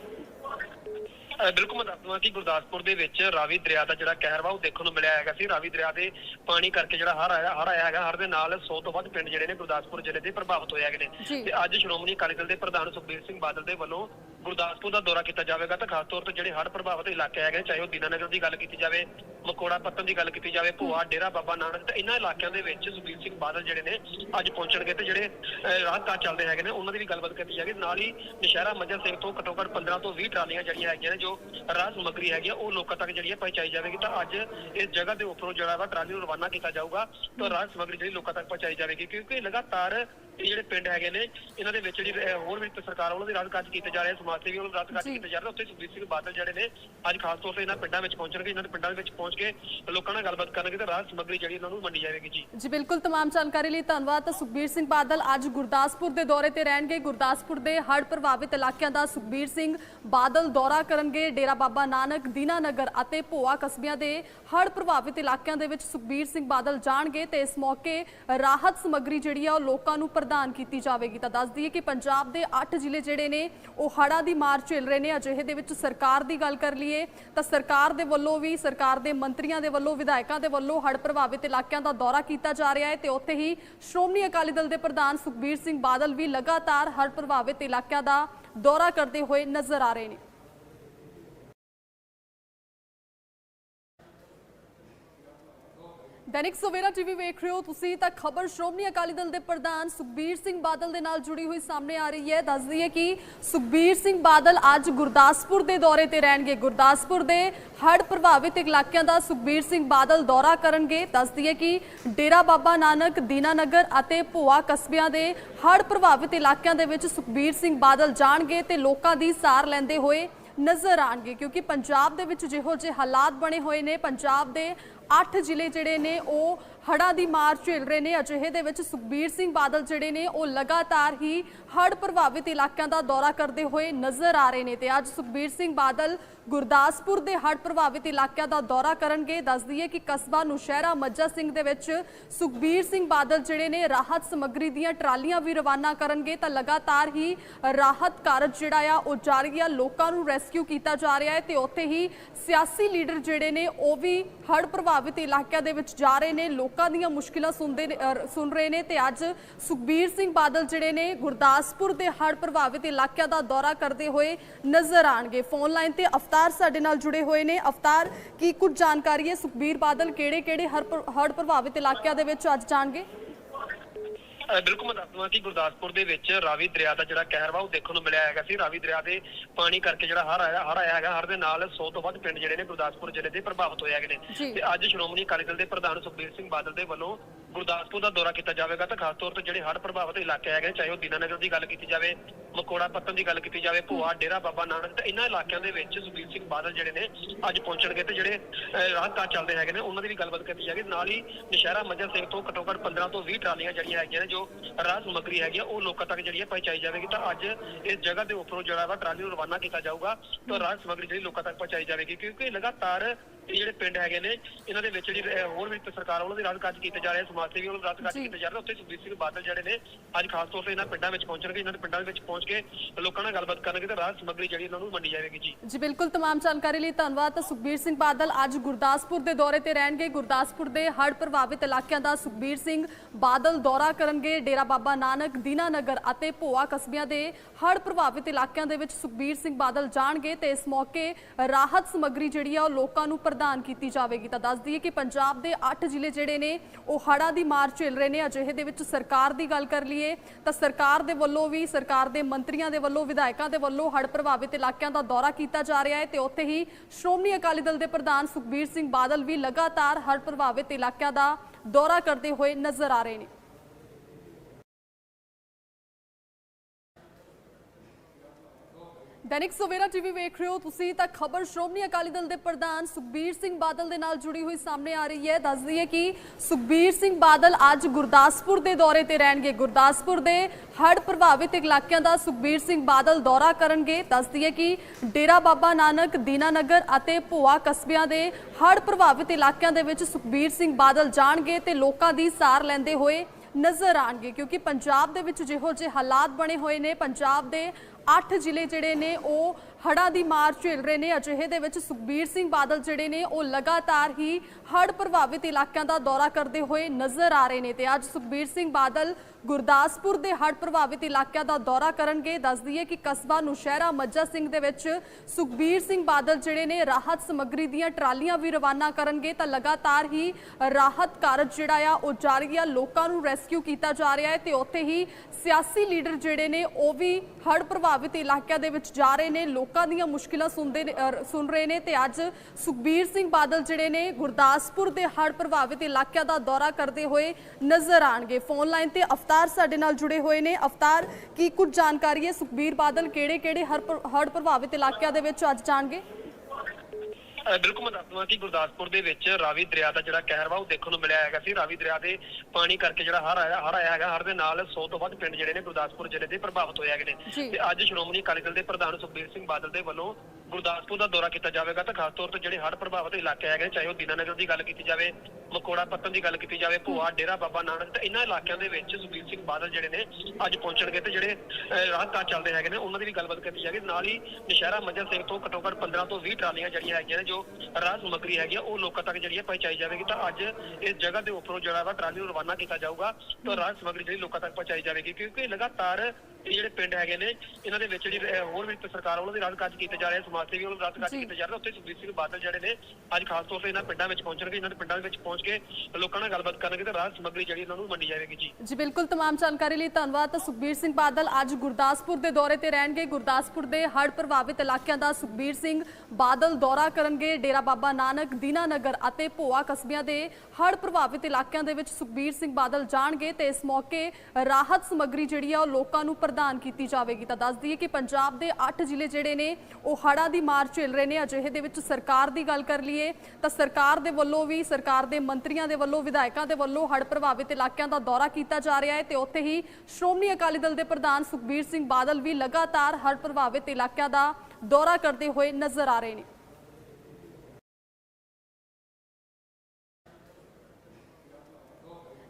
ਬਿਲਕੁਲ ਮੈਂ ਦੱਸ ਦਵਾਂ ਕਿ ਗੁਰਦਾਸਪੁਰ ਦੇ ਵਿੱਚ ਰਾਵੀ ਦਰਿਆ ਦਾ ਜਿਹੜਾ ਕਹਿਰ ਵਾ ਉਹ ਦੇਖਣ ਨੂੰ ਮਿਲਿਆ ਹੈਗਾ ਸੀ ਰਾਵੀ ਦਰਿਆ ਦੇ ਪਾਣੀ ਕਰਕੇ ਜਿਹੜਾ ਹੜ ਆਇਆ ਹੜ ਆਇਆ ਹੈਗਾ ਹੜ ਦੇ ਨਾਲ 100 ਤੋਂ ਵੱਧ ਪਿੰਡ ਜਿਹੜੇ ਨੇ ਗੁਰਦਾਸਪੁਰ ਜ਼ਿਲ੍ਹੇ ਦੇ ਪ੍ਰਭਾਵਿਤ ਹੋਏ ਹੈਗੇ। ਨੇ ਤੇ ਅੱਜ ਸ਼੍ਰੋਮਣੀ ਅਕਾਲੀ ਦਲ ਦੇ ਪ੍ਰਧਾਨ ਸੁਖਬੀਰ ਸਿੰਘ ਬਾਦਲ ਦੇ ਵੱਲੋਂ ਗੁਰਦਾਸਪੁਰ ਦਾ ਦੌਰਾ ਕੀਤਾ ਜਾਵੇਗਾ ਤਾਂ ਖਾਸ ਤੌਰ ਤੇ ਜਿਹੜੇ ਹੜ੍ਹ ਪ੍ਰਭਾਵਿਤ ਇਲਾਕੇ ਹੈਗੇ ਨੇ, ਚਾਹੇ ਉਹ ਦੀਨਾਨਗਰ ਦੀ ਗੱਲ ਕੀਤੀ ਜਾਵੇ ਮਕੋੜਾ ਪੱਤਨ ਦੀ ਗੱਲ ਕੀਤੀ ਜਾਵੇ ਭੂਆ ਡੇਰਾ ਬਾਬਾ ਨਾਨਕ ਤੇ ਇਹਨਾਂ ਇਲਾਕਿਆਂ ਦੇ ਵਿੱਚ ਸੁਖਬੀਰ ਸਿੰਘ ਬਾਦਲ ਜਿਹੜੇ ਨੇ ਅੱਜ ਪਹੁੰਚਣਗੇ ਤੇ ਜਿਹੜੇ ਰਾਹਤ ਕਾਰਜ ਚੱਲਦੇ ਹੈਗੇ ਨੇ ਉਹਨਾਂ ਦੀ ਵੀ ਗੱਲਬਾਤ ਕੀਤੀ ਜਾਵੇਗੀ। ਨਾਲ ਹੀ ਨਸ਼ਹਿਰਾ ਮੱਜਰ ਸਿੰਘ ਤੋਂ ਘੱਟੋ ਘੱਟ 15 ਤੋਂ 20 ਟਰਾਲੀਆਂ ਜਿਹੜੀਆਂ ਹੈਗੀਆਂ ਨੇ ਜੋ ਰਾਹ ਸਮੱਗਰੀ ਹੈਗੀ ਆ ਉਹ ਲੋਕਾਂ ਤੱਕ ਜਿਹੜੀ ਹੈ ਪਹੁੰਚਾਈ ਜਾਵੇਗੀ। ਤਾਂ ਅੱਜ ਇਸ ਜਗ੍ਹਾ ਦੇ ਉੱਪਰੋਂ ਜਿਹੜਾ ਵਾ ਟਰਾਲੀ ਨੂੰ ਰਵਾਨਾ ਕੀਤਾ ਜਾਊਗਾ ਤਾਂ ਰਾਹ ਸਮੱਗਰੀ ਜਿਹੜੀ ਲੋਕਾਂ ਤੱਕ ਪਹੁੰਚਾਈ ਜਾਵੇਗੀ ਕਿਉਂਕਿ ਲਗਾਤਾਰ ਇਹ ਜਿਹੜੇ ਪਿੰਡ ਹੈਗੇ ਨੇ ਇਹਨਾਂ ਦੇ ਵਿੱਚ ਜਿਹੜੀ ਅਹ, ਹੋਰ ਵੀ ਸਰਕਾਰ ਵੱਲੋਂ ਦੀ ਰਾਹਤ ਕਾਰਜ ਕੀਤੇ ਜਾ ਰਹੇ ਆ ਸਮਾਜ ਸੇਵੀ ਵੱਲੋਂ ਰਾਹਤ ਕਾਰਜ ਜੀ। ਕੀਤੇ ਜਾ ਰਹੇ ਆ। ਉੱਥੇ ਸੁਖਬੀਰ ਸਿੰਘ ਬਾਦਲ ਜਿਹੜੇ ਨੇ ਅੱਜ ਖਾਸ ਤੌਰ ਤੇ ਇਹਨਾਂ ਪਿੰਡਾਂ ਵਿੱਚ ਪਹੁੰਚਣਗੇ ਇਹਨਾਂ ਦੇ ਪਿੰਡਾਂ ਦੇ ਵਿੱਚ ਪਹੁੰਚ ਕੇ ਲੋਕਾਂ ਨਾਲ ਗੱਲਬਾਤ ਕਰਨਗੇ ਤੇ ਰਾਹਤ ਸਮੱਗਰੀ ਜਿਹੜੀ ਇਹਨਾਂ ਨੂੰ ਵੰਡੀ ਜਾਵੇਗੀ ਜੀ ਜੀ ਬਿਲਕੁਲ तमाम ਜਾਣਕਾਰੀ ਲਈ ਧੰਨਵਾਦ ਤਾਂ ਸੁਖਬੀਰ ਸਿੰਘ ਬਾਦਲ ਅੱਜ ਗੁਰਦਾਸਪੁਰ ਦੇ ਦੌਰੇ ਤੇ ਰਹਿਣਗੇ ਗੁਰਦਾਸਪੁਰ ਦੇ ਹੜ੍ਹ ਪ੍ਰਭਾਵਿਤ ਇਲਾਕਿਆਂ ਦਾ ਸੁਖਬੀਰ ਸਿੰਘ ਬਾਦਲ ਦੌਰਾ ਕਰਨਗੇ ਡੇਰਾ ਬਾਬਾ ਨਾਨਕ ਦੀਨਾਨਗਰ ਅਤੇ ਭੋਆ ਕਸਬਿਆਂ ਦੇ ਹੜ੍ਹ ਪ੍ਰਭਾਵਿਤ ਇਲਾਕਿਆਂ ਦੇ ਵਿੱਚ ਸੁਖਬੀਰ ਸਿੰਘ ਬਾਦਲ ਜਾਣਗੇ ਤੇ ਇਸ ਮੌਕੇ ਰਾਹਤ ਸਮੱਗਰੀ ਜਿਹੜੀ ਆ ਉਹ ਲੋਕਾਂ ਨੂੰ ਪ੍ਰਦਾਨ ਪ੍ਰਦਾਨ ਕੀਤੀ ਜਾਵੇਗੀ। ਤਾਂ ਦੱਸ ਦਈਏ ਕਿ ਪੰਜਾਬ ਦੇ 8 ਜ਼ਿਲ੍ਹੇ ਜਿਹੜੇ ਨੇ, ਉਹ ਹੜ੍ਹਾਂ ਦੀ ਮਾਰ ਝੇਲ ਰਹੇ ਨੇ। ਅਜਿਹੇ ਦੇ ਵਿੱਚ ਸਰਕਾਰ ਦੀ ਗੱਲ ਕਰ ਲਈਏ, ਤਾਂ ਸਰਕਾਰ ਦੇ ਵੱਲੋਂ ਵੀ, ਸਰਕਾਰ ਦੇ ਮੰਤਰੀਆਂ ਦੇ ਵੱਲੋਂ, ਵਿਧਾਇਕਾਂ ਦੇ ਵੱਲੋਂ ਹੜ੍ਹ ਪ੍ਰਭਾਵਿਤ ਇਲਾਕਿਆਂ ਦਾ ਦੌਰਾ ਕੀਤਾ ਜਾ ਰਿਹਾ ਹੈ ਤੇ ਉੱਥੇ ਹੀ ਸ਼੍ਰੋਮਣੀ ਅਕਾਲੀ ਦਲ ਦੇ ਪ੍ਰਧਾਨ ਸੁਖਬੀਰ ਸਿੰਘ ਬਾਦਲ ਵੀ ਲਗਾਤਾਰ ਹੜ੍ਹ ਪ੍ਰਭਾਵਿਤ ਇਲਾਕਿਆਂ ਦਾ ਦੌਰਾ ਕਰਦੇ ਹੋਏ ਨਜ਼ਰ ਆ ਰਹੇ ਨੇ। ਦੈਨਿਕ ਸਵੇਰਾ ਟੀਵੀ ਵੇਖ ਰਹੇ ਹੋ ਤੁਸੀਂ ਤਾਂ ਖਬਰ ਸ਼੍ਰੋਮਣੀ ਅਕਾਲੀ ਦਲ ਦੇ ਪ੍ਰਧਾਨ ਸੁਖਬੀਰ ਸਿੰਘ ਬਾਦਲ ਦੇ ਨਾਲ ਜੁੜੀ ਹੋਈ ਸਾਹਮਣੇ ਆ ਰਹੀ ਹੈ। ਦੱਸ ਦਈਏ ਕਿ ਸੁਖਬੀਰ ਸਿੰਘ ਬਾਦਲ ਅੱਜ ਗੁਰਦਾਸਪੁਰ ਦੇ ਦੌਰੇ ਤੇ ਰਹਿਣਗੇ। ਗੁਰਦਾਸਪੁਰ ਦੇ ਹੜ੍ਹ ਪ੍ਰਭਾਵਿਤ ਇਲਾਕਿਆਂ ਦਾ ਸੁਖਬੀਰ ਸਿੰਘ ਬਾਦਲ ਦੌਰਾ ਕਰਨਗੇ। ਦੱਸ ਦਈਏ ਕਿ ਡੇਰਾ ਬਾਬਾ ਨਾਨਕ ਦੀਨਾਨਗਰ ਅਤੇ ਭੋਆ ਕਸਬਿਆਂ ਦੇ ਹੜ੍ਹ ਪ੍ਰਭਾਵਿਤ ਇਲਾਕਿਆਂ ਦੇ ਵਿੱਚ ਸੁਖਬੀਰ ਸਿੰਘ ਬਾਦਲ ਜਾਣਗੇ ਤੇ ਲੋਕਾਂ ਦੀ ਸਾਰ ਲੈਂਦੇ ਹੋਏ ਨਜ਼ਰ ਆਣਗੇ। ਕਿਉਂਕਿ ਪੰਜਾਬ ਦੇ ਵਿੱਚ ਜਿਹੋ ਜਿਹੇ ਹਾਲਾਤ ਬਣੇ ਹੋਏ ਨੇ, ਪੰਜਾਬ ਦੇ 8 ਜ਼ਿਲ੍ਹੇ ਜਿਹੜੇ ਨੇ ਉਹ ਹੜ੍ਹਾਂ ਦੀ ਮਾਰ ਝੇਲ ਰਹੇ ਨੇ। ਅਜਿਹੇ ਦੇ ਵਿੱਚ ਸੁਖਬੀਰ ਸਿੰਘ ਬਾਦਲ ਜਿਹੜੇ ਨੇ, ਉਹ ਲਗਾਤਾਰ ਹੀ ਹੜ੍ਹ ਪ੍ਰਭਾਵਿਤ ਇਲਾਕਿਆਂ ਦਾ ਦੌਰਾ ਕਰਦੇ ਹੋਏ ਨਜ਼ਰ ਆ ਰਹੇ ਨੇ ਤੇ ਅੱਜ ਸੁਖਬੀਰ ਸਿੰਘ ਬਾਦਲ ਗੁਰਦਾਸਪੁਰ ਦੇ ਹੜ੍ਹ ਪ੍ਰਭਾਵਿਤ ਇਲਾਕਿਆਂ ਦਾ ਦੌਰਾ ਕਰਨਗੇ। ਦੱਸ ਦਈਏ ਕਿ ਕਸਬਾ ਨੁਸ਼ਹਿਰਾ ਮੱਜਾ ਸਿੰਘ ਦੇ ਵਿੱਚ ਸੁਖਬੀਰ ਸਿੰਘ ਬਾਦਲ ਜਿਹੜੇ ਨੇ, ਰਾਹਤ ਸਮੱਗਰੀ ਦੀਆਂ ਟਰਾਲੀਆਂ ਵੀ ਰਵਾਨਾ ਕਰਨਗੇ ਤਾਂ ਲਗਾਤਾਰ ਹੀ ਰਾਹਤ ਕਾਰਜ ਜਿਹੜਾ ਆ, ਉਹ ਜਾਰੀ ਆ। ਲੋਕਾਂ ਨੂੰ ਰੈਸਕਿਊ ਕੀਤਾ ਜਾ ਰਿਹਾ ਹੈ ਤੇ ਉੱਥੇ ਹੀ ਸਿਆਸੀ ਲੀਡਰ ਜਿਹੜੇ ਨੇ, ਉਹ ਵੀ ਹੜ੍ਹ ਪ੍ਰਭਾਵਿਤ ਇਲਾਕਿਆਂ ਦੇ ਵਿੱਚ ਜਾ ਰਹੇ ਨੇ। ਲੋਕ ਲੋਕਾਂ ਦੀਆਂ ਮੁਸ਼ਕਿਲਾਂ ਸੁਣਦੇ ਨੇ- ਸੁਣ ਰਹੇ ਨੇ ਤੇ ਅੱਜ ਸੁਖਬੀਰ ਸਿੰਘ ਬਾਦਲ ਜਿਹੜੇ ਨੇ ਗੁਰਦਾਸਪੁਰ ਦੇ ਹੜ੍ਹ ਪ੍ਰਭਾਵਿਤ ਇਲਾਕਿਆਂ ਦਾ ਦੌਰਾ ਕਰਦੇ ਹੋਏ ਨਜ਼ਰ ਆਣਗੇ। ਫੋਨ ਲਾਈਨ ਤੇ ਅਫਤਾਰ ਸਾਡੇ ਨਾਲ ਜੁੜੇ ਹੋਏ ਨੇ। ਅਫਤਾਰ ਕੀ ਕੁਝ ਜਾਣਕਾਰੀ ਹੈ? ਸੁਖਬੀਰ ਬਾਦਲ ਕਿਹੜੇ ਕਿਹੜੇ ਹੜ੍ਹ ਪ੍ਰਭਾਵਿਤ ਇਲਾਕਿਆਂ ਦੇ ਵਿੱਚ ਅੱਜ ਜਾਣਗੇ? ਬਿਲਕੁਲ ਮੈਂ ਦੱਸ ਦਵਾਂ ਕਿ ਗੁਰਦਾਸਪੁਰ ਦੇ ਵਿੱਚ ਰਾਵੀ ਦਰਿਆ ਦਾ ਜਿਹੜਾ ਕਹਿਰ ਵਾ ਉਹ ਦੇਖਣ ਨੂੰ ਮਿਲਿਆ ਹੈਗਾ ਸੀ ਰਾਵੀ ਦਰਿਆ ਦੇ ਪਾਣੀ ਕਰਕੇ ਜਿਹੜਾ ਹੜ੍ਹ ਆਇਆ ਹੜ੍ਹ ਆਇਆ ਹੈਗਾ ਹੜ੍ਹ ਦੇ ਨਾਲ 100 ਤੋਂ ਵੱਧ ਪਿੰਡ ਜਿਹੜੇ ਨੇ ਗੁਰਦਾਸਪੁਰ ਜ਼ਿਲ੍ਹੇ ਦੇ ਪ੍ਰਭਾਵਿਤ ਹੋਏ ਹੈਗੇ ਨੇ। ਤੇ ਅੱਜ ਸ਼੍ਰੋਮਣੀ ਅਕਾਲੀ ਦਲ ਦੇ ਪ੍ਰਧਾਨ ਸੁਖਬੀਰ ਸਿੰਘ ਬਾਦਲ ਦੇ ਵੱਲੋਂ ਗੁਰਦਾਸਪੁਰ ਦਾ ਦੌਰਾ ਕੀਤਾ ਜਾਵੇਗਾ ਤਾਂ ਖਾਸ ਤੌਰ ਤੇ ਜਿਹੜੇ ਹੜ੍ਹ ਪ੍ਰਭਾਵਿਤ ਇਲਾਕੇ ਹੈਗੇ ਨੇ, ਚਾਹੇ ਉਹ ਦੀਨਾਨਗਰ ਦੀ ਗੱਲ ਕੀਤੀ ਜਾਵੇ ਮਕੋੜਾ ਪੱਤਨ ਦੀ ਗੱਲ ਕੀਤੀ ਜਾਵੇ ਭੂਆ ਡੇਰਾ ਬਾਬਾ ਨਾਨਕ ਤੇ ਇਹਨਾਂ ਇਲਾਕਿਆਂ ਦੇ ਵਿੱਚ ਸੁਖਬੀਰ ਸਿੰਘ ਬਾਦਲ ਜਿਹੜੇ ਨੇ ਅੱਜ ਪਹੁੰਚਣਗੇ ਤੇ ਜਿਹੜੇ ਅਹ, ਰਾਹਤ ਕਾਰਜ ਚੱਲਦੇ ਹੈਗੇ ਨੇ ਉਹਨਾਂ ਦੀ ਵੀ ਗੱਲਬਾਤ ਕੀਤੀ ਜਾਵੇਗੀ। ਨਾਲ ਹੀ ਨਸ਼ਹਿਰਾ ਮੱਜਰ ਸਿੰਘ ਤੋਂ ਘੱਟੋ ਘੱਟ 15 ਤੋਂ 20 ਟਰਾਲੀਆਂ ਜਿਹੜੀਆਂ ਹੈਗੀਆਂ ਨੇ ਜੋ ਰਾਹਤ ਸਮੱਗਰੀ ਹੈਗੀ ਆ ਉਹ ਲੋਕਾਂ ਤੱਕ ਜਿਹੜੀ ਹੈ ਪਹੁੰਚਾਈ ਜਾਵੇਗੀ। ਤਾਂ ਅੱਜ ਇਸ ਜਗ੍ਹਾ ਦੇ ਉੱਪਰੋਂ ਜਿਹੜਾ ਵਾ ਟਰਾਲੀ ਨੂੰ ਰਵਾਨਾ ਕੀਤਾ ਜਾਊਗਾ ਤਾਂ ਰਾਹਤ ਸਮੱਗਰੀ ਜਿਹੜੀ ਲੋਕਾਂ ਤੱਕ ਪਹੁੰਚਾਈ ਜਾਵੇਗੀ ਕਿਉਂਕਿ ਲਗਾਤਾਰ ਇਹ ਜਿਹੜੇ ਪਿੰਡ ਹੈਗੇ ਨੇ ਇਹਨਾਂ ਦੇ ਵਿੱਚ ਜਿਹੜੀ ਅਹ, ਹੋਰ ਵੀ ਸਰਕਾਰ ਵੱਲੋਂ ਵੀ ਰਾਹਤ ਕਾਰਜ ਕੀਤੇ ਜਾ ਰਹੇ ਆ ਸਮਾਜ ਸੇਵੀ ਵੱਲੋਂ ਰਾਹਤ ਕਾਰਜ ਜੀ। ਕੀਤੇ ਜਾ ਰਹੇ ਆ। ਉੱਥੇ ਸੁਖਬੀਰ ਸਿੰਘ ਬਾਦਲ ਜਿਹੜੇ ਨੇ ਅੱਜ ਖਾਸ ਤੌਰ ਤੇ ਇਹਨਾਂ ਪਿੰਡਾਂ ਵਿੱਚ ਪਹੁੰਚਣਗੇ ਇਹਨਾਂ ਦੇ ਪਿੰਡਾਂ ਦੇ ਵਿੱਚ ਪਹੁੰਚ ਕੇ ਲੋਕਾਂ ਨਾਲ ਗੱਲਬਾਤ ਕਰਨਗੇ ਤੇ ਰਾਹਤ ਸਮੱਗਰੀ ਜਿਹੜੀ ਇਹਨਾਂ ਨੂੰ ਵੰਡੀ ਜਾਵੇਗੀ ਜੀ ਜੀ ਬਿਲਕੁਲ तमाम ਜਾਣਕਾਰੀ ਲਈ ਧੰਨਵਾਦ ਤਾਂ ਸੁਖਬੀਰ ਸਿੰਘ ਬਾਦਲ ਅੱਜ ਗੁਰਦਾਸਪੁਰ ਦੇ ਦੌਰੇ ਤੇ ਰਹਿਣਗੇ ਗੁਰਦਾਸਪੁਰ ਦੇ ਹੜ੍ਹ ਪ੍ਰਭਾਵਿਤ ਇਲਾਕਿਆਂ ਦਾ ਸੁਖਬੀਰ ਸਿੰਘ ਬਾਦਲ ਦੌਰਾ ਕਰਨਗੇ ਡੇਰਾ ਬਾਬਾ ਨਾਨਕ ਦੀਨਾਨਗਰ ਅਤੇ ਭੋਆ ਕਸਬਿਆਂ ਦੇ ਹੜ੍ਹ ਪ੍ਰਭਾਵਿਤ ਇਲਾਕਿਆਂ ਦੇ ਵਿੱਚ ਸੁਖਬੀਰ ਸਿੰਘ ਬਾਦਲ ਜਾਣਗੇ ਤੇ ਇਸ ਮੌਕੇ ਰਾਹਤ ਸਮੱਗਰੀ ਜਿਹੜੀ ਆ ਉਹ ਲੋਕਾਂ ਨੂੰ ਪ੍ਰਦਾਨ ਕੀਤੀ ਜਾਵੇਗੀ। ਤਾਂ ਦੱਸ ਦਈਏ ਕਿ ਪੰਜਾਬ ਦੇ 8 ਜ਼ਿਲ੍ਹੇ ਜਿਹੜੇ ਨੇ, ਉਹ ਹੜ੍ਹਾਂ ਦੀ ਮਾਰ ਝੇਲ ਰਹੇ ਨੇ। ਅਜਿਹੇ ਦੇ ਵਿੱਚ ਸਰਕਾਰ ਦੀ ਗੱਲ ਕਰ ਲਈਏ, ਤਾਂ ਸਰਕਾਰ ਦੇ ਵੱਲੋਂ ਵੀ, ਸਰਕਾਰ ਦੇ ਮੰਤਰੀਆਂ ਦੇ ਵੱਲੋਂ, ਵਿਧਾਇਕਾਂ ਦੇ ਵੱਲੋਂ ਹੜ੍ਹ ਪ੍ਰਭਾਵਿਤ ਇਲਾਕਿਆਂ ਦਾ ਦੌਰਾ ਕੀਤਾ ਜਾ ਰਿਹਾ ਹੈ ਤੇ ਉੱਥੇ ਹੀ ਸ਼੍ਰੋਮਣੀ ਅਕਾਲੀ ਦਲ ਦੇ ਪ੍ਰਧਾਨ ਸੁਖਬੀਰ ਸਿੰਘ ਬਾਦਲ ਵੀ ਲਗਾਤਾਰ ਹੜ੍ਹ ਪ੍ਰਭਾਵਿਤ ਇਲਾਕਿਆਂ ਦਾ ਦੌਰਾ ਕਰਦੇ ਹੋਏ ਨਜ਼ਰ ਆ ਰਹੇ ਨੇ। ਦੈਨਿਕ ਸਵੇਰਾ ਟੀਵੀ ਵੇਖ ਰਹੇ ਹੋ ਤੁਸੀਂ ਤਾਂ ਖਬਰ ਸ਼੍ਰੋਮਣੀ ਅਕਾਲੀ ਦਲ ਦੇ ਪ੍ਰਧਾਨ ਸੁਖਬੀਰ ਸਿੰਘ ਬਾਦਲ ਦੇ ਨਾਲ ਜੁੜੀ ਹੋਈ ਸਾਹਮਣੇ ਆ ਰਹੀ ਹੈ। ਦੱਸ ਦਈਏ ਕਿ ਸੁਖਬੀਰ ਸਿੰਘ ਬਾਦਲ ਅੱਜ ਗੁਰਦਾਸਪੁਰ ਦੇ ਦੌਰੇ ਤੇ ਰਹਿਣਗੇ। ਗੁਰਦਾਸਪੁਰ ਦੇ ਹੜ੍ਹ ਪ੍ਰਭਾਵਿਤ ਇਲਾਕਿਆਂ ਦਾ ਸੁਖਬੀਰ ਸਿੰਘ ਬਾਦਲ ਦੌਰਾ ਕਰਨਗੇ। ਦੱਸ ਦਈਏ ਕਿ ਡੇਰਾ ਬਾਬਾ ਨਾਨਕ ਦੀਨਾਨਗਰ ਅਤੇ ਭੋਆ ਕਸਬਿਆਂ ਦੇ ਹੜ੍ਹ ਪ੍ਰਭਾਵਿਤ ਇਲਾਕਿਆਂ ਦੇ ਵਿੱਚ ਸੁਖਬੀਰ ਸਿੰਘ ਬਾਦਲ ਜਾਣਗੇ ਤੇ ਲੋਕਾਂ ਦੀ ਸਾਰ ਲੈਂਦੇ ਹੋਏ ਨਜ਼ਰ ਆਣਗੇ। ਕਿਉਂਕਿ ਪੰਜਾਬ ਦੇ ਵਿੱਚ ਜਿਹੋ ਜਿਹੇ ਹਾਲਾਤ ਬਣੇ ਹੋਏ ਨੇ, ਪੰਜਾਬ ਦੇ 8 ਜ਼ਿਲ੍ਹੇ ਜਿਹੜੇ ਨੇ ਉਹ ਹੜ੍ਹਾਂ ਦੀ ਮਾਰ ਝੇਲ ਰਹੇ ਨੇ। ਅਜਿਹੇ ਦੇ ਵਿੱਚ ਸੁਖਬੀਰ ਸਿੰਘ ਬਾਦਲ ਜਿਹੜੇ ਨੇ, ਉਹ ਲਗਾਤਾਰ ਹੀ ਹੜ੍ਹ ਪ੍ਰਭਾਵਿਤ ਇਲਾਕਿਆਂ ਦਾ ਦੌਰਾ ਕਰਦੇ ਹੋਏ ਨਜ਼ਰ ਆ ਰਹੇ ਨੇ ਤੇ ਅੱਜ ਸੁਖਬੀਰ ਸਿੰਘ ਬਾਦਲ ਗੁਰਦਾਸਪੁਰ ਦੇ ਹੜ੍ਹ ਪ੍ਰਭਾਵਿਤ ਇਲਾਕਿਆਂ ਦਾ ਦੌਰਾ ਕਰਨਗੇ। ਦੱਸ ਦਈਏ ਕਿ ਕਸਬਾ ਨੁਸ਼ਹਿਰਾ ਮੱਜਾ ਸਿੰਘ ਦੇ ਵਿੱਚ ਸੁਖਬੀਰ ਸਿੰਘ ਬਾਦਲ ਜਿਹੜੇ ਨੇ, ਰਾਹਤ ਸਮੱਗਰੀ ਦੀਆਂ ਟਰਾਲੀਆਂ ਵੀ ਰਵਾਨਾ ਕਰਨਗੇ ਤਾਂ ਲਗਾਤਾਰ ਹੀ ਰਾਹਤ ਕਾਰਜ ਜਿਹੜਾ ਆ, ਉਹ ਜਾਰੀ ਆ। ਲੋਕਾਂ ਨੂੰ ਰੈਸਕਿਊ ਕੀਤਾ ਜਾ ਰਿਹਾ ਹੈ ਤੇ ਉੱਥੇ ਹੀ ਸਿਆਸੀ ਲੀਡਰ ਜਿਹੜੇ ਨੇ, ਉਹ ਵੀ ਹੜ੍ਹ ਪ੍ਰਭਾਵਿਤ ਇਲਾਕਿਆਂ ਦੇ ਵਿੱਚ ਜਾ ਰਹੇ ਨੇ। ਲੋਕਾਂ ਦੀਆਂ ਮੁਸ਼ਕਿਲਾਂ ਸੁਣਦੇ ਨੇ- ਸੁਣ ਰਹੇ ਨੇ ਤੇ ਅੱਜ ਸੁਖਬੀਰ ਸਿੰਘ ਬਾਦਲ ਜਿਹੜੇ ਨੇ ਗੁਰਦਾਸਪੁਰ ਦੇ ਹੜ੍ਹ ਪ੍ਰਭਾਵਿਤ ਇਲਾਕਿਆਂ ਦਾ ਦੌਰਾ ਕਰਦੇ ਹੋਏ ਨਜ਼ਰ ਆਣਗੇ। ਫੋਨ ਲਾਈਨ ਤੇ ਅਫਤਾਰ ਸਾਡੇ ਨਾਲ ਜੁੜੇ ਹੋਏ ਨੇ। ਅਫਤਾਰ ਕੀ ਕੁਝ ਜਾਣਕਾਰੀ ਹੈ? ਸੁਖਬੀਰ ਬਾਦਲ ਕਿਹੜੇ ਕਿਹੜੇ ਹੜ੍ਹ ਪ੍ਰਭਾਵਿਤ ਇਲਾਕਿਆਂ ਦੇ ਵਿੱਚ ਅੱਜ ਜਾਣਗੇ? ਬਿਲਕੁਲ ਮੈਂ ਦੱਸ ਦਵਾਂ ਕਿ ਗੁਰਦਾਸਪੁਰ ਦੇ ਵਿੱਚ ਰਾਵੀ ਦਰਿਆ ਦਾ ਜਿਹੜਾ ਕਹਿਰ ਵਾ ਉਹ ਦੇਖਣ ਨੂੰ ਮਿਲਿਆ ਹੈਗਾ ਸੀ। ਰਾਵੀ ਦਰਿਆ ਦੇ ਪਾਣੀ ਕਰਕੇ ਜਿਹੜਾ ਹੜ੍ਹ ਆਇਆ ਹੜ੍ਹ ਆਇਆ ਹੈਗਾ। ਹੜ੍ਹ ਦੇ ਨਾਲ 100 ਤੋਂ ਵੱਧ ਪਿੰਡ ਜਿਹੜੇ ਨੇ ਗੁਰਦਾਸਪੁਰ ਜ਼ਿਲ੍ਹੇ ਦੇ ਪ੍ਰਭਾਵਿਤ ਹੋਏ ਹੈਗੇ ਨੇ। ਤੇ ਅੱਜ ਸ਼੍ਰੋਮਣੀ ਅਕਾਲੀ ਦਲ ਦੇ ਪ੍ਰਧਾਨ ਸੁਖਬੀਰ ਸਿੰਘ ਬਾਦਲ ਦੇ ਵੱਲੋਂ ਗੁਰਦਾਸਪੁਰ ਦਾ ਦੌਰਾ ਕੀਤਾ ਜਾਵੇਗਾ ਤਾਂ ਖਾਸ ਤੌਰ ਤੇ ਜਿਹੜੇ ਹੜ੍ਹ ਪ੍ਰਭਾਵਿਤ ਇਲਾਕੇ ਹੈਗੇ ਨੇ, ਚਾਹੇ ਉਹ ਦੀਨਾਨਗਰ ਦੀ ਗੱਲ ਕੀਤੀ ਜਾਵੇ ਮਕੋੜਾ ਪੱਤਨ ਦੀ ਗੱਲ ਕੀਤੀ ਜਾਵੇ ਭੂਆ ਡੇਰਾ ਬਾਬਾ ਨਾਨਕ ਤਾਂ ਇਹਨਾਂ ਇਲਾਕਿਆਂ ਦੇ ਵਿੱਚ ਸੁਖਬੀਰ ਸਿੰਘ ਬਾਦਲ ਜਿਹੜੇ ਨੇ ਅੱਜ ਪਹੁੰਚਣਗੇ ਤੇ ਜਿਹੜੇ ਅਹ, ਕਾਜ ਚੱਲਦੇ ਹੈਗੇ ਨੇ ਉਹਨਾਂ ਦੀ ਵੀ ਗੱਲਬਾਤ ਕੀਤੀ ਜਾਵੇਗੀ। ਨਾਲ ਹੀ ਨਸ਼ਹਿਰਾ ਮੱਜਰ ਸਿੰਘ ਤੋਂ ਘੱਟੋ ਘੱਟ 15 ਤੋਂ 20 ਟਰਾਲੀਆਂ ਜਿਹੜੀਆਂ ਹੈਗੀਆਂ ਨੇ ਜੋ ਰਾਹ ਸਮੱਗਰੀ ਹੈਗੀ ਆ ਉਹ ਲੋਕਾਂ ਤੱਕ ਜਿਹੜੀ ਹੈ ਪਹੁੰਚਾਈ ਜਾਵੇਗੀ। ਤਾਂ ਅੱਜ ਇਸ ਜਗ੍ਹਾ ਦੇ ਉੱਪਰੋਂ ਜਿਹੜਾ ਵਾ ਟਰਾਲੀ ਨੂੰ ਰਵਾਨਾ ਕੀਤਾ ਜਾਊਗਾ ਤਾਂ ਰਾਹ ਸਮੱਗਰੀ ਜਿਹੜੀ ਲੋਕਾਂ ਤੱਕ ਪਹੁੰਚਾਈ ਜਾਵੇਗੀ ਕਿਉਂਕਿ ਲਗਾਤਾਰ ਇਹ ਜਿਹੜੇ ਪਿੰਡ ਹੈਗੇ ਨੇ ਇਹਨਾਂ ਦੇ ਵਿੱਚ ਜਿਹੜੀ ਹੋਰ ਵੀ ਸਰਕਾਰ ਵੱਲੋਂ ਵੀ ਰਾਜ ਕਾਰਜ ਕੀਤੇ ਜਾ ਰਹੇ ਸਮਾਜ ਸੇਵੀ ਵੱਲੋਂ ਰਾਜ ਕਾਰਜ ਕੀਤੇ ਜਾ ਰਹੇ ਉੱਥੇ ਸੁਖਬੀਰ ਸਿੰਘ ਬਾਦਲ ਜਿਹੜੇ ਨੇ ਅੱਜ ਖਾਸ ਤੌਰ ਤੇ ਇਹਨਾਂ ਪਿੰਡਾਂ ਵਿੱਚ ਪਹੁੰਚਣਗੇ ਇਹਨਾਂ ਦੇ ਪਿੰਡਾਂ ਵਿੱਚ ਪਹੁੰਚ ਕੇ ਲੋਕਾਂ ਨਾਲ ਗੱਲਬਾਤ ਕਰਨਗੇ ਤੇ ਰਾਜ ਸਮੱਗਰੀ ਜਿਹੜੀ ਇਹਨਾਂ ਨੂੰ ਵੰਡੀ ਜਾਵੇਗੀ ਜੀ। ਜੀ ਬਿਲਕੁਲ ਤਮਾਮ ਜਾਣਕਾਰੀ ਲਈ ਧੰਨਵਾਦ। ਸੁਖਬੀਰ ਸਿੰਘ ਬਾਦਲ ਅੱਜ ਗੁਰਦਾਸਪੁਰ ਦੇ ਦੌਰੇ ਤੇ ਰਹਿਣਗੇ। ਗੁਰਦਾਸਪੁਰ ਦੇ ਹੜ੍ਹ ਪ੍ਰਭਾਵਿਤ ਇਲਾਕਿਆਂ ਦਾ ਸੁਖਬੀਰ ਸਿੰਘ ਬਾਦਲ ਦੌਰਾ ਕਰਨਗੇ। ਡੇਰਾ ਬਾਬਾ ਨਾਨਕ ਦੀਨਾਨਗਰ ਅਤੇ ਭੋਆ ਕਸਬਿਆਂ ਦੇ ਹੜ੍ਹ ਪ੍ਰਭਾਵਿਤ ਇਲਾਕਿਆਂ ਦੇ ਵਿੱਚ ਸੁਖਬੀਰ ਸਿੰਘ ਬਾਦਲ ਜਾਣਗੇ ਤੇ ਇਸ ਮੌਕੇ ਰਾਹਤ ਸਮੱਗਰੀ ਜਿਹੜੀ ਆ ਉਹ ਲੋਕਾਂ ਨੂੰ ਪ੍ਰਦਾਨ ਕੀਤੀ ਜਾਵੇਗੀ। ਤਾਂ ਦੱਸ ਦਈਏ ਕਿ ਪੰਜਾਬ ਦੇ 8 ਜ਼ਿਲ੍ਹੇ ਜਿਹੜੇ ਨੇ, ਉਹ ਹੜ੍ਹਾਂ ਦੀ ਮਾਰ ਝੇਲ ਰਹੇ ਨੇ। ਅਜਿਹੇ ਦੇ ਵਿੱਚ ਸਰਕਾਰ ਦੀ ਗੱਲ ਕਰ ਲਈਏ, ਤਾਂ ਸਰਕਾਰ ਦੇ ਵੱਲੋਂ ਵੀ, ਸਰਕਾਰ ਦੇ ਮੰਤਰੀਆਂ ਦੇ ਵੱਲੋਂ, ਵਿਧਾਇਕਾਂ ਦੇ ਵੱਲੋਂ ਹੜ੍ਹ ਪ੍ਰਭਾਵਿਤ ਇਲਾਕਿਆਂ ਦਾ ਦੌਰਾ ਕੀਤਾ ਜਾ ਰਿਹਾ ਹੈ ਤੇ ਉੱਥੇ ਹੀ ਸ਼੍ਰੋਮਣੀ ਅਕਾਲੀ ਦਲ ਦੇ ਪ੍ਰਧਾਨ ਸੁਖਬੀਰ ਸਿੰਘ ਬਾਦਲ ਵੀ ਲਗਾਤਾਰ ਹੜ੍ਹ ਪ੍ਰਭਾਵਿਤ ਇਲਾਕਿਆਂ ਦਾ ਦੌਰਾ ਕਰਦੇ ਹੋਏ ਨਜ਼ਰ ਆ ਰਹੇ ਨੇ।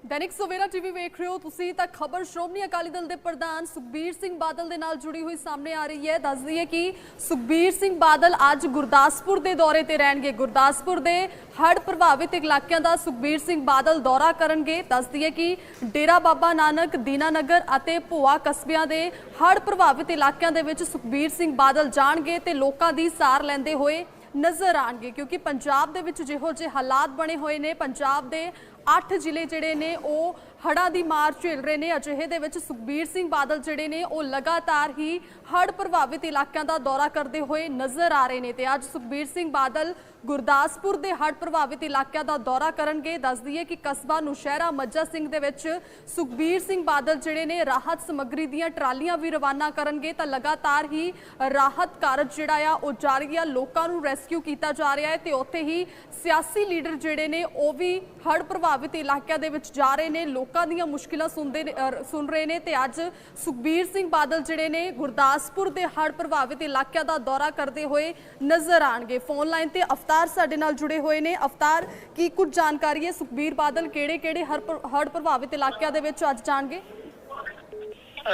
ਦੈਨਿਕ ਸਵੇਰਾ ਟੀਵੀ ਵੇਖ ਰਹੇ ਹੋ ਤੁਸੀਂ ਤਾਂ ਖਬਰ ਸ਼੍ਰੋਮਣੀ ਅਕਾਲੀ ਦਲ ਦੇ ਪ੍ਰਧਾਨ ਸੁਖਬੀਰ ਸਿੰਘ ਬਾਦਲ ਦੇ ਨਾਲ ਜੁੜੀ ਹੋਈ ਸਾਹਮਣੇ ਆ ਰਹੀ ਹੈ। ਦੱਸ ਦਈਏ ਕਿ ਸੁਖਬੀਰ ਸਿੰਘ ਬਾਦਲ ਅੱਜ ਗੁਰਦਾਸਪੁਰ ਦੇ ਦੌਰੇ ਤੇ ਰਹਿਣਗੇ। ਗੁਰਦਾਸਪੁਰ ਦੇ ਹੜ੍ਹ ਪ੍ਰਭਾਵਿਤ ਇਲਾਕਿਆਂ ਦਾ ਸੁਖਬੀਰ ਸਿੰਘ ਬਾਦਲ ਦੌਰਾ ਕਰਨਗੇ। ਦੱਸ ਦਈਏ ਕਿ ਡੇਰਾ ਬਾਬਾ ਨਾਨਕ ਦੀਨਾਨਗਰ ਅਤੇ ਭੋਆ ਕਸਬਿਆਂ ਦੇ ਹੜ੍ਹ ਪ੍ਰਭਾਵਿਤ ਇਲਾਕਿਆਂ ਦੇ ਵਿੱਚ ਸੁਖਬੀਰ ਸਿੰਘ ਬਾਦਲ ਜਾਣਗੇ ਤੇ ਲੋਕਾਂ ਦੀ ਸਾਰ ਲੈਂਦੇ ਹੋਏ ਨਜ਼ਰ ਆਣਗੇ। ਕਿਉਂਕਿ ਪੰਜਾਬ ਦੇ ਵਿੱਚ ਜਿਹੋ ਜਿਹੇ ਹਾਲਾਤ ਬਣੇ ਹੋਏ ਨੇ, ਪੰਜਾਬ ਦੇ 8 ਜ਼ਿਲ੍ਹੇ ਜਿਹੜੇ ਨੇ ਉਹ ਹੜ੍ਹਾਂ ਦੀ ਮਾਰ ਝੇਲ ਰਹੇ ਨੇ। ਅਜਿਹੇ ਦੇ ਵਿੱਚ ਸੁਖਬੀਰ ਸਿੰਘ ਬਾਦਲ ਜਿਹੜੇ ਨੇ, ਉਹ ਲਗਾਤਾਰ ਹੀ ਹੜ੍ਹ ਪ੍ਰਭਾਵਿਤ ਇਲਾਕਿਆਂ ਦਾ ਦੌਰਾ ਕਰਦੇ ਹੋਏ ਨਜ਼ਰ ਆ ਰਹੇ ਨੇ ਤੇ ਅੱਜ ਸੁਖਬੀਰ ਸਿੰਘ ਬਾਦਲ ਗੁਰਦਾਸਪੁਰ ਦੇ ਹੜ੍ਹ ਪ੍ਰਭਾਵਿਤ ਇਲਾਕਿਆਂ ਦਾ ਦੌਰਾ ਕਰਨਗੇ। ਦੱਸ ਦਈਏ ਕਿ ਕਸਬਾ ਨੁਸ਼ਹਿਰਾ ਮੱਜਾ ਸਿੰਘ ਦੇ ਵਿੱਚ ਸੁਖਬੀਰ ਸਿੰਘ ਬਾਦਲ ਜਿਹੜੇ ਨੇ, ਰਾਹਤ ਸਮੱਗਰੀ ਦੀਆਂ ਟਰਾਲੀਆਂ ਵੀ ਰਵਾਨਾ ਕਰਨਗੇ ਤਾਂ ਲਗਾਤਾਰ ਹੀ ਰਾਹਤ ਕਾਰਜ ਜਿਹੜਾ ਆ, ਉਹ ਜਾਰੀ ਆ। ਲੋਕਾਂ ਨੂੰ ਰੈਸਕਿਊ ਕੀਤਾ ਜਾ ਰਿਹਾ ਹੈ ਤੇ ਉੱਥੇ ਹੀ ਸਿਆਸੀ ਲੀਡਰ ਜਿਹੜੇ ਨੇ, ਉਹ ਵੀ ਹੜ੍ਹ ਪ੍ਰਭਾਵਿਤ ਇਲਾਕਿਆਂ ਦੇ ਵਿੱਚ ਜਾ ਰਹੇ ਨੇ। ਲੋਕਾਂ ਦੀਆਂ ਮੁਸ਼ਕਿਲਾਂ ਸੁਣਦੇ ਨੇ- ਸੁਣ ਰਹੇ ਨੇ ਤੇ ਅੱਜ ਸੁਖਬੀਰ ਸਿੰਘ ਬਾਦਲ ਜਿਹੜੇ ਨੇ ਗੁਰਦਾਸਪੁਰ ਦੇ ਹੜ੍ਹ ਪ੍ਰਭਾਵਿਤ ਇਲਾਕਿਆਂ ਦਾ ਦੌਰਾ ਕਰਦੇ ਹੋਏ ਨਜ਼ਰ ਆਣਗੇ। ਫੋਨ ਲਾਈਨ ਤੇ ਅਫਤਾਰ ਸਾਡੇ ਨਾਲ ਜੁੜੇ ਹੋਏ ਨੇ। ਅਫਤਾਰ ਕੀ ਕੁਝ ਜਾਣਕਾਰੀ ਹੈ? ਸੁਖਬੀਰ ਬਾਦਲ ਕਿਹੜੇ ਕਿਹੜੇ ਹੜ੍ਹ ਪ੍ਰਭਾਵਿਤ ਇਲਾਕਿਆਂ ਦੇ ਵਿੱਚ ਅੱਜ ਜਾਣਗੇ?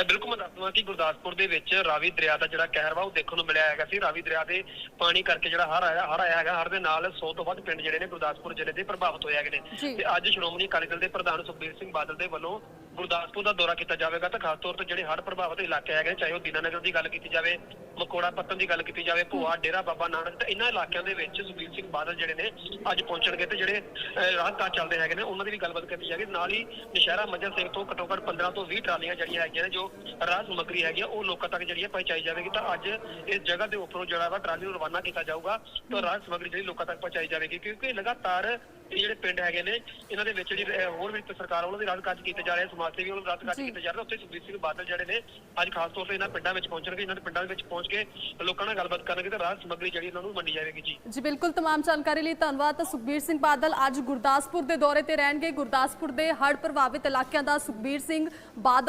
ਬਿਲਕੁਲ ਮੈਂ ਦੱਸ ਦਵਾਂ ਕਿ ਗੁਰਦਾਸਪੁਰ ਦੇ ਵਿੱਚ ਰਾਵੀ ਦਰਿਆ ਦਾ ਜਿਹੜਾ ਕਹਿਰ ਵਾ ਉਹ ਦੇਖਣ ਨੂੰ ਮਿਲਿਆ ਹੈਗਾ ਸੀ। ਰਾਵੀ ਦਰਿਆ ਦੇ ਪਾਣੀ ਕਰਕੇ ਜਿਹੜਾ ਹੜ ਆਇਆ ਹੜ ਆਇਆ ਹੈਗਾ। ਹੜ ਦੇ ਨਾਲ 100 ਤੋਂ ਵੱਧ ਪਿੰਡ ਜਿਹੜੇ ਨੇ ਗੁਰਦਾਸਪੁਰ ਜ਼ਿਲ੍ਹੇ ਦੇ ਪ੍ਰਭਾਵਿਤ ਹੋਏ ਹੈਗੇ। ਨੇ। ਤੇ ਅੱਜ ਸ਼੍ਰੋਮਣੀ ਅਕਾਲੀ ਦਲ ਦੇ ਪ੍ਰਧਾਨ ਸੁਖਬੀਰ ਸਿੰਘ ਬਾਦਲ ਦੇ ਵੱਲੋਂ ਗੁਰਦਾਸਪੁਰ ਦਾ ਦੌਰਾ ਕੀਤਾ ਜਾਵੇਗਾ। ਤਾਂ ਖਾਸ ਤੌਰ ਤੇ ਜਿਹੜੇ ਹੜ ਪ੍ਰਭਾਵਿਤ ਇਲਾਕੇ ਹੈਗੇ ਚਾਹੇ ਉਹ ਦੀਨਾਨਗਰ ਦੀ ਗੱਲ ਕੀਤੀ ਜਾਵੇ ਮਕੋੜਾ ਪੱਤਨ ਦੀ ਗੱਲ ਕੀਤੀ ਜਾਵੇ ਭੋਆ ਡੇਰਾ ਬਾਬਾ ਨਾਨਕ ਤੇ ਇਹਨਾਂ ਇਲਾਕਿਆਂ ਦੇ ਵਿੱਚ ਸੁਖਬੀਰ ਸਿੰਘ ਬਾਦਲ ਜਿਹੜੇ ਨੇ ਅੱਜ ਪਹੁੰਚਣਗੇ ਤੇ ਜਿਹੜੇ ਅਹ, ਰਾਹ ਕਾਜ ਚੱਲਦੇ ਹੈਗੇ ਨੇ ਉਹਨਾਂ ਦੀ ਵੀ ਗੱਲਬਾਤ ਕੀਤੀ ਜਾਵੇਗੀ। ਨਾਲ ਹੀ ਨਸ਼ਹਿਰਾ ਮੱਜਰ ਸਿੰਘ ਤੋਂ ਘੱਟੋ ਘੱਟ 15 ਤੋਂ 20 ਟਰਾਲੀਆਂ ਜਿਹੜੀਆਂ ਹੈਗੀਆਂ ਨੇ ਜੋ ਜੋ ਰਾਹ ਸਮੱਗਰੀ ਹੈਗੀ ਆ ਉਹ ਲੋਕਾਂ ਤੱਕ ਜਿਹੜੀ ਹੈ ਪਹੁੰਚਾਈ ਜਾਵੇਗੀ। ਤਾਂ ਅੱਜ ਇਸ ਜਗ੍ਹਾ ਦੇ ਉੱਪਰੋਂ ਜਿਹੜਾ ਵਾ ਟਰਾਲੀ ਨੂੰ ਰਵਾਨਾ ਕੀਤਾ ਜਾਊਗਾ ਤਾਂ ਰਾਹ ਸਮੱਗਰੀ ਜਿਹੜੀ ਲੋਕਾਂ ਤੱਕ ਪਹੁੰਚਾਈ ਜਾਵੇਗੀ ਕਿਉਂਕਿ ਲਗਾਤਾਰ ਇਹ ਜਿਹੜੇ ਪਿੰਡ ਹੈਗੇ ਨੇ ਇਹਨਾਂ ਦੇ ਵਿੱਚ ਜਿਹੜੀ ਹੋਰ ਵੀ ਸਰਕਾਰ ਵੱਲੋਂ ਵੀ ਰੱਦ ਕਾਰਜ ਕੀਤੇ ਜਾ ਰਹੇ ਸਮਾਜ ਸੇਵੀ ਵੱਲੋਂ ਰੱਦ ਕਾਰਜ ਕੀਤੇ ਜਾ ਰਹੇ ਉੱਥੇ ਸੁਖਬੀਰ ਸਿੰਘ ਬਾਦਲ ਜਿਹੜੇ ਨੇ ਅੱਜ ਖਾਸ ਤੌਰ ਤੇ ਇਹਨਾਂ ਪਿੰਡਾਂ ਵਿੱਚ ਪਹੁੰਚਣਗੇ ਇਹਨਾਂ ਦੇ ਪਿੰਡਾਂ ਵਿੱਚ ਪਹੁੰਚ ਕੇ ਲੋਕਾਂ ਨਾਲ ਗੱਲਬਾਤ ਕਰਨਗੇ ਤੇ ਰਾਹ ਸਮੱਗਰੀ ਜਿਹੜੀ ਇਹਨਾਂ ਨੂੰ ਵੰਡੀ ਜਾਵੇਗੀ ਜੀ। ਜੀ ਬਿਲਕੁਲ ਤਮਾਮ ਜਾਣਕਾਰੀ ਲਈ ਧੰਨਵਾਦ। ਤਾਂ ਸੁਖਬੀਰ ਸਿੰਘ ਬਾਦਲ ਅੱਜ ਗੁਰਦਾਸਪੁਰ ਦੇ ਦੌਰੇ ਤੇ ਰਹਿਣਗੇ। ਗੁਰਦਾਸਪੁਰ ਦੇ ਹੜ੍ਹ ਪ੍ਰਭਾਵਿਤ ਇਲਾਕਿਆਂ ਦਾ ਸੁਖਬੀਰ ਸਿੰਘ ਬਾਦਲ